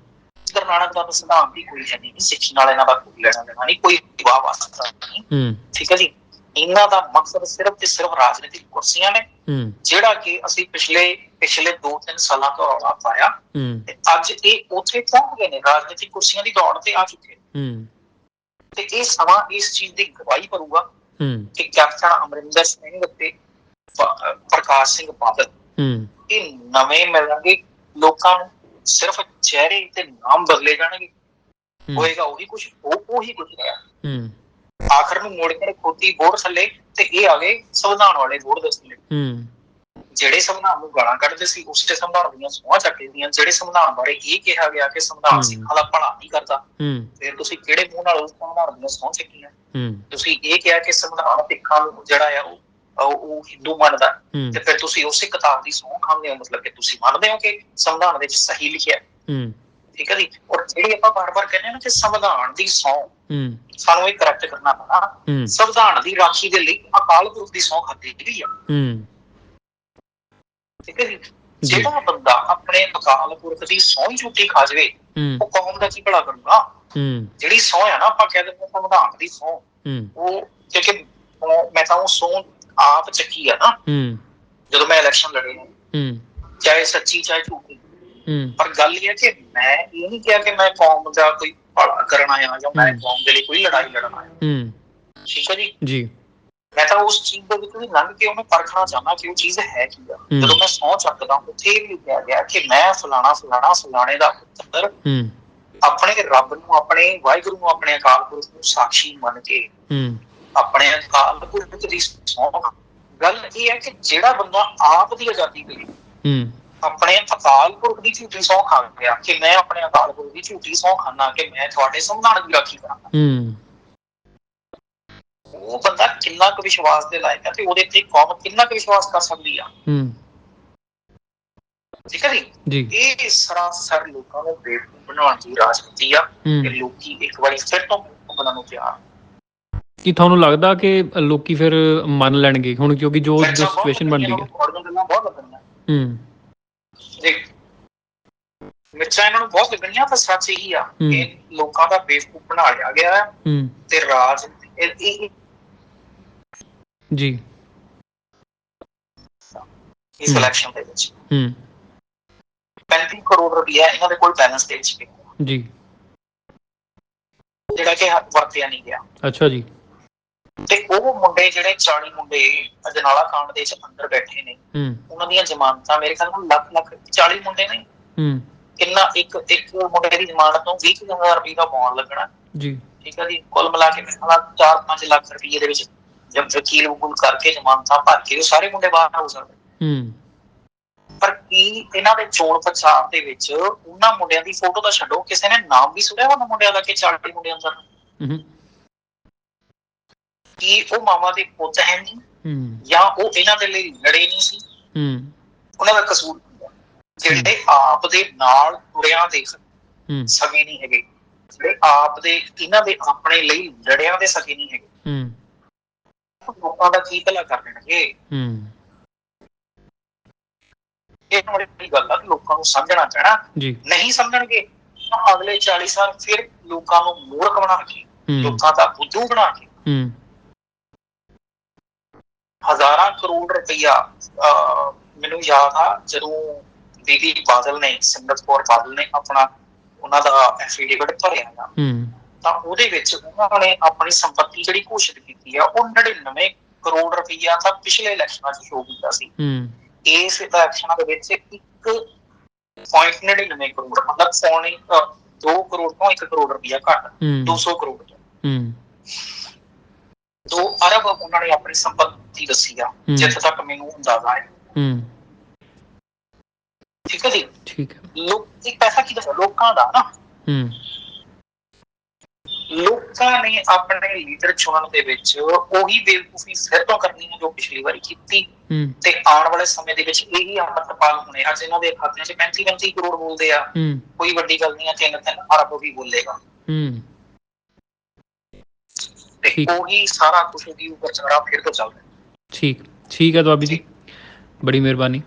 ਗੁਰੂ ਨਾਨਕ ਦਾ ਸਿਧਾਂਤ ਦੀ ਕੋਈ ਹੈ ਨਹੀਂ ਸਿੱਖੀ ਨਾਲ ਇਹਨਾਂ ਦਾ ਕੋਈ ਲੈਣਾ ਦੇਣਾ ਨਹੀਂ ਕੋਈ ਵਿਵਾਹ ਵਾਸਤਾ ਨਹੀਂ। ਹੂੰ। ਠੀਕ ਹੈ ਜੀ? ਇਹਨਾਂ ਦਾ ਮਕਸਦ ਸਿਰਫ ਤੇ ਸਿਰਫ ਰਾਜਨੀਤਿਕ ਕੁਰਸੀਆਂ ਨੇ ਜਿਹੜਾ ਕਿ ਅਸੀਂ ਪਿਛਲੇ ਪਿਛਲੇ 2-3 ਸਾਲਾਂ ਤੋਂ ਰੌਲਾ ਪਾਇਆ। ਤੇ ਅੱਜ ਇਹ ਉੱਥੇ ਪਹੁੰਚ ਗਏ ਨੇ ਰਾਜਨੀਤਿਕ ਕੁਰਸੀਆਂ ਦੀ ਦੌੜ ਤੇ ਆ ਚੁੱਕੇ ਤੇ ਇਹ ਸਮਾਂ ਇਸ ਚੀਜ਼ ਦੀ ਗਵਾਹੀ ਭਰੂਗਾ ਕਿ ਕੈਪਟਨ ਅਮਰਿੰਦਰ ਸਿੰਘ ਤੇ ਪ੍ਰਕਾਸ਼ ਸਿੰਘ ਬਾਦਲ ਇਹ ਨਵੇਂ ਮਿਲਣਗੇ। ਲੋਕਾਂ ਨੂੰ ਸਿਰਫ ਚਿਹਰੇ ਤੇ ਨਾਮ ਬਦਲੇ ਜਾਣਗੇ। ਹੋਏਗਾ ਉਹੀ ਕੁਝ ਉਹ ਉਹੀ ਕੁਝ ਰਿਹਾ। ਹੂੰ। ਆਖਰ ਨੂੰ ਮੋੜ ਕੇ ਖੋਤੀ ਬੋਰਡ ਥੱਲੇ ਤੇ ਇਹ ਆ ਗਏ ਸੰਵਿਧਾਨ ਵਾਲੇ ਬੋਰਡ ਦੇ ਥੱਲੇ। ਹੂੰ। ਜਿਹੜੇ ਸੰਵਿਧਾਨ ਨੂੰ ਗਾਲਾਂ ਕੱਢਦੇ ਸੀ ਉਸ ਤੇ ਸੰਵਿਧਾਨ ਦੀਆਂ ਸੋਹਾਂ ਚੱਕਦੇ ਦੀਆਂ ਜਿਹੜੇ ਸੰਵਿਧਾਨ ਬਾਰੇ ਇਹ ਕਿਹਾ ਗਿਆ ਕਿ ਸੰਵਿਧਾਨ। ਸਿੱਖਾਂ ਦਾ ਭਲਾ ਨਹੀਂ ਕਰਦਾ ਹੂੰ। ਫਿਰ ਤੁਸੀਂ ਕਿਹੜੇ ਮੂੰਹ ਨਾਲ ਉਸ ਸੰਵਿਧਾਨ ਦੀਆਂ ਸੋਹਾਂ ਚੱਕੀਆਂ? ਹੂੰ। ਤੁਸੀਂ ਇਹ ਕਿਹਾ ਕਿ ਸੰਵਿਧਾਨ ਸਿੱਖਾਂ ਨੂੰ ਜਿਹੜਾ ਆ ਉਹ ਉਹ- ਹਿੰਦੂ ਮੰਨਦਾ। ਤੇ ਫਿਰ ਤੁਸੀਂ ਉਸੇ ਕਿਤਾਬ ਦੀ ਸਹੁੰ ਖਾਂਦੇ ਹੋ ਮਤਲਬ ਕਿ ਤੁਸੀਂ ਮੰਨਦੇ ਹੋ ਕਿ ਸੰਵਿਧਾਨ ਵਿੱਚ ਸਹੀ ਲਿਖਿਆ। ਠੀਕ ਹੈ ਜੀ? ਔਰ ਜਿਹੜੀ ਆਪਾਂ ਬਾਰ-ਬਾਰ ਕਹਿੰਦੇ ਨਾ ਕਿ ਸੰਵਿਧਾਨ ਦੀ ਸਹੁੰ ਹੂੰ। ਸਾਨੂੰ ਇਹ ਕਰੈਕਟ ਕਰਨਾ ਪੈਣਾ। ਸੰਵਿਧਾਨ ਦੀ ਰਾਖੀ ਦੇ ਲਈ ਅਕਾਲ ਪੁਰਖ ਦੀ ਸਹੁੰ ਖਾਦੀ ਗਈ ਆ। ਹੂੰ। ਠੀਕ ਹੈ ਜੀ? ਜਿਹੜਾ ਬੰਦਾ ਆਪਣੇ ਅਕਾਲ ਪੁਰਖ ਦੀ ਹੀ ਝੂਠੀ ਖਾ ਜਾਵੇ ਉਹ ਕੌਮ ਦਾ ਕੀ ਭਲਾ ਕਰੂਗਾ? ਹੂੰ। ਜਿਹੜੀ ਸਹੁੰ ਹੈ ਨਾ ਆਪਾਂ ਕਹਿੰਦੇ ਹਾਂ ਸੰਵਿਧਾਨ ਦੀ ਹੂੰ। ਉਹ ਕਿਉਂਕਿ ਮੈਂ ਤਾਂ ਉਹ ਸਹੁੰ ਆਪ ਚੱਕੀ ਆ ਨਾ। ਹੂੰ। ਜਦੋਂ ਮੈਂ ਇਲੈਕਸ਼ਨ ਲੜੇ ਨੇ ਹੂੰ। ਚਾਹੇ ਸੱਚੀ ਚਾਹੇ ਝੂਠੀ। ਪਰ ਗੱਲ ਇਹ ਹੈ ਕਿ ਮੈਂ ਇਹ ਨਹੀਂ ਕਿਹਾ ਕਿ ਮੈਂ ਕੌਮ ਦਾ ਕੋਈ ਭਲਾ ਕਰਨ ਆਇਆ ਜਾਂ ਮੈਂ। ਕੌਮ ਦੇ ਲਈ ਕੋਈ ਲੜਾਈ ਲੜਨ ਆਇਆ। ਹੂੰ। ਠੀਕ ਹੈ ਜੀ? ਜੀ। ਮੈਂ ਤਾਂ ਉਸ ਚੀਜ਼ ਦੇ ਵਿੱਚ ਵੀ ਲੰਘ ਕੇ ਉਹਨੂੰ ਪਰਖਣਾ ਚਾਹੁੰਦਾ ਕਿ ਉਹ ਚੀਜ਼ ਹੈ ਕੀ ਆ। ਜਦੋਂ ਮੈਂ ਸਹੁੰ ਚੱਕਦਾ ਉੱਥੇ ਵੀ ਲਿਖਿਆ ਗਿਆ ਕਿ ਮੈਂ ਫਲਾਣਾ ਫਲਾਣਾ ਫਲਾਣੇ ਦਾ ਪੁੱਤਰ ਹੂੰ। ਆਪਣੇ ਰੱਬ ਨੂੰ ਆਪਣੇ ਵਾਹਿਗੁਰੂ ਨੂੰ ਆਪਣੇ ਅਕਾਲ ਪੁਰਖ ਨੂੰ ਸਾਖੀ ਮੰਨ ਕੇ ਹੂੰ। ਆਪਣੇ ਅਕਾਲ ਪੁਰਖ ਦੀ ਸਹੁੰ ਗੱਲ ਇਹ ਹੈ ਕਿ ਜਿਹੜਾ ਬੰਦਾ ਆਪ ਦੀ ਆਜ਼ਾਦੀ ਲਈ ਹੂੰ। ਆਪਣੇ ਅਕਾਲ ਪੁਰਖ ਦੀ ਝੂਠੀ ਸਹੁੰ ਖਾ ਗਿਆ ਕਿ ਮੈਂ ਆਪਣੇ ਅਕਾਲ ਪੁਰਖ ਦੀ ਝੂਠੀ ਸਹੁੰ ਖਾਨਾ ਕਿ ਮੈਂ ਤੁਹਾਡੇ ਸੰਵਿਧਾਨ ਦੀ ਰਾਖੀ ਕਰਾਂਗਾ ਹੂੰ। ਉਹ ਬੰਦਾ ਕਿੰਨਾ ਕੁ ਵਿਸ਼ਵਾਸ ਦੇ ਲਾਇਕ ਹੈ ਤੇ ਉਹਦੇ ਤੇ ਕੌਮ ਕਿੰਨਾ ਕੁ ਵਿਸ਼ਵਾਸ ਕਰ ਸਕਦੀ ਆ। ਹੂੰ। ਠੀਕ ਹੈ ਜੀ? ਇਹ ਸਰਾਸਰ ਲੋਕਾਂ ਨੂੰ ਬੇਵਕੂਫ ਬਣਾਉਣ ਦੀ ਰਾਜਨੀਤੀ ਆ ਹੂੰ। ਕਿ ਲੋਕੀ ਇੱਕ ਵਾਰੀ ਫਿਰ ਤੋਂ ਬਣਨ ਨੂੰ ਤਿਆਰ ਕੀ ਤੁਹਾਨੂੰ ਲੱਗਦਾ ਕਿ ਲੋਕੀ ਫਿਰ ਮੰਨ ਲੈਣਗੇ? ਹੁਣ ਕਿਉਂਕਿ ਜੋ ਜੋ ਸਿਚੁਏਸ਼ਨ ਹੈ ਗੱਲਾਂ ਬਹੁਤ ਲੱਗਣੀਆਂ ਹੂੰ। ਦੇਖ ਮਿਰਚਾਂ ਇਹਨਾਂ ਨੂੰ ਬਹੁਤ ਲੱਗਣੀਆਂ ਪਰ ਸੱਚ ਇਹੀ ਆ। ਕਿ ਲੋਕਾਂ ਦਾ ਬੇਵਕੂਫ ਬਣਾ ਲਿਆ ਗਿਆ ਹੈ ਤੇ ਰਾਜ ਜੀ। ਇਸ। ਇਲੈਕਸ਼ਨ ਦੇ ਵਿੱਚ। ਹੂੰ। 35 ਕਰੋੜ ਰੁਪਇਆ ਇਹਨਾਂ ਦੇ ਕੋਲ ਬੈਲੈਂਸ ਦੇ ਵਿੱਚ ਜੀ। ਜਿਹੜਾ ਕਿ ਵਰਤਿਆ ਨਹੀਂ ਗਿਆ। ਅੱਛਾ ਜੀ। ਤੇ ਉਹ ਮੁੰਡੇ ਜਿਹੜੇ 40 ਮੁੰਡੇ ਅਜਨਾਲਾ ਕਾਂਡ ਦੇ ਵਿੱਚ ਅੰਦਰ ਬੈਠੇ ਨੇ ਉਹਨਾਂ ਦੀਆਂ ਜ਼ਮਾਨਤਾਂ ਮੇਰੇ ਖਿਆਲ ਨਾਲ ਲੱਖ ਲੱਖ 40 ਮੁੰਡੇ ਨੇ। ਹੂੰ। ਕਿੰਨਾ ਇੱਕ ਇੱਕ ਮੁੰਡੇ ਦੀ ਜ਼ਮਾਨਤ ਨੂੰ 20000 ਰੁਪਏ ਦਾ ਬੌਂਡ ਲੱਗਣਾ। ਜੀ। ਠੀਕ ਹੈ ਜੀ ਕੁੱਲ ਮਿਲਾ ਕੇ ਮੇਰੇ ਖਿਆਲ 4-5 ਲੱਖ ਰੁਪਏ ਦੇ ਵਿੱਚ ਜਦ ਵਕੀਲ ਵਕੂਲ ਕਰਕੇ ਜ਼ਮਾਨਤਾਂ ਭਰ ਕੇ ਉਹ ਸਾਰੇ ਮੁੰਡੇ ਬਾਹਰ ਹੋ ਸਕਦੇ। ਹੂੰ। ਪਰ ਕੀ ਇਹਨਾਂ ਦੇ ਚੋਣ ਪ੍ਰਚਾਰ ਦੇ ਵਿੱਚ ਉਹਨਾਂ ਮੁੰਡਿਆਂ ਦੀ ਫੋਟੋ ਤਾਂ ਛੱਡੋ ਕਿਸੇ ਨੇ ਨਾਮ ਵੀ ਸੁਣਿਆ ਉਹਨਾਂ ਮੁੰਡਿਆਂ ਦਾ ਕਿ 40 ਮੁੰਡੇ ਅੰਦਰ ਹੂੰ। ਕੀ ਉਹ ਮਾਮਾ ਦੇ ਪੁੱਤ ਹੈ ਨਹੀਂ ਜਾਂ ਉਹ ਇਹਨਾਂ ਦੇ ਲਈ ਲੜੇ ਨਹੀਂ ਸੀ। ਹੂੰ। ਉਹਨਾਂ ਦਾ ਕਸੂਰ? ਜਿਹੜੇ ਆਪ ਦੇ ਨਾਲ ਤੁਰਿਆਂ ਦੇ ਸਗੇ ਨਹੀਂ ਹੈਗੇ। ਜਿਹੜੇ ਆਪ ਦੇ ਇਹਨਾਂ ਦੇ ਆਪਣੇ ਲਈ ਲੜਿਆਂ ਦੇ ਸਗੇ ਨਹੀਂ ਹੈਗੇ। ਹੂੰ। ਲੋਕਾਂ ਦਾ ਕੀ ਭਲਾ ਕਰ ਦੇਣਗੇ ਹੂੰ। ਇਹ ਬੜੀ ਗੱਲ ਆ ਕਿ ਲੋਕਾਂ ਨੂੰ ਸਮਝਣਾ ਜੀ। ਨਹੀਂ ਸਮਝਣਗੇ ਤਾਂ ਅਗਲੇ 40 ਸਾਲ ਫਿਰ ਲੋਕਾਂ ਨੂੰ ਮੂਰਖ ਬਣਾ ਕੇ ਲੋਕਾਂ ਦਾ ਬੁੱਧੂ ਬਣਾ ਕੇ ਹੂੰ। ਹਜ਼ਾਰਾਂ ਕਰੋੜ ਰੁਪਈਆ ਮੈਨੂੰ ਯਾਦ ਆ ਜਦੋਂ ਬੀਬੀ ਬਾਦਲ ਨੇ ਸਿਮਰਤ ਕੌਰ ਬਾਦਲ ਨੇ ਆਪਣਾ ਉਹਨਾਂ ਦਾ ਐਫੀਡੇਵਿਟ ਭਰਿਆ ਆ ਹੂੰ। ਤਾਂ ਉਹਦੇ ਵਿੱਚ ਉਹਨਾਂ ਨੇ ਆਪਣੀ ਸੰਪਤੀ ਜਿਹੜੀ ਘੋਸ਼ਿਤ ਕੀਤੀ ਆ ਉਹ 99 ਕਰੋੜ ਰੁਪਈਆ ਤਾਂ ਪਿਛਲੇ ਇਲੈਕਸ਼ਨਾਂ 'ਚ ਸ਼ੋਅ ਕੀਤਾ ਸੀ। ਹੂੰ। ਇਸ ਇਲੈਕਸ਼ਨਾਂ ਦੇ ਵਿੱਚ 1.99 ਕਰੋੜ ਮਤਲਬ ਪੌਣੇ 2 ਕਰੋੜ ਤੋਂ 1 ਕਰੋੜ ਰੁਪਈਆ ਘੱਟ ਹੂੰ। 200 ਕਰੋੜ। ਤੋਂ ਹੂੰ। 2 ਅਰਬ ਉਹਨਾਂ ਨੇ ਆਪਣੀ ਸੰਪਤੀ ਦੱਸੀ ਆ। ਜਿੱਥੇ ਤੱਕ ਮੈਨੂੰ ਅੰਦਾਜ਼ਾ ਹੈ। ਹੂੰ। ਠੀਕ ਹੈ ਜੀ? ਠੀਕ ਹੈ। ਲੋਕ ਇਹ ਪੈਸਾ ਕੀ ਦੱਸੋ ਲੋਕਾਂ ਦਾ ਨਾ। ਹੂੰ। ਲੋਕਾਂ ਨੇ ਆਪਣੇ ਲੀਡਰ ਚੁਣਨ ਦੇ ਵਿੱਚ ਉਹੀ ਬੇਵਕੂਫੀ ਫਿਰ ਤੋਂ ਕਰਨੀ ਹੈ ਜੋ ਪਿਛਲੀ ਵਾਰੀ ਕੀਤੀ। ਤੇ ਆਉਣ ਵਾਲੇ ਸਮੇਂ ਦੇ ਵਿੱਚ ਇਹੀ ਅਮਰਤਪਾਲ ਹੋਣੇ ਅੱਜ ਇਹਨਾਂ ਦੇ ਖਾਤਿਆਂ 'ਚ 35 35 ਕਰੋੜ ਬੋਲਦੇ ਆ। ਕੋਈ ਵੱਡੀ ਗੱਲ ਨਹੀਂ ਆ ਤਿੰਨ ਤਿੰਨ ਅਰਬ ਵੀ ਬੋਲੇਗਾ। ਹੂੰ। ਤੇ ਠੀਕ। ਉਹੀ ਸਾਰਾ ਕੁਝ ਉਹਦੀ ਉੱਪਰ ਚੜਾ ਫਿਰ ਤੋਂ ਚੱਲਦਾ। ਠੀਕ ਠੀਕ ਹੈ ਦੁਆਬੀ ਜੀ। ਬੜੀ ਮਿਹਰਬਾਨੀ।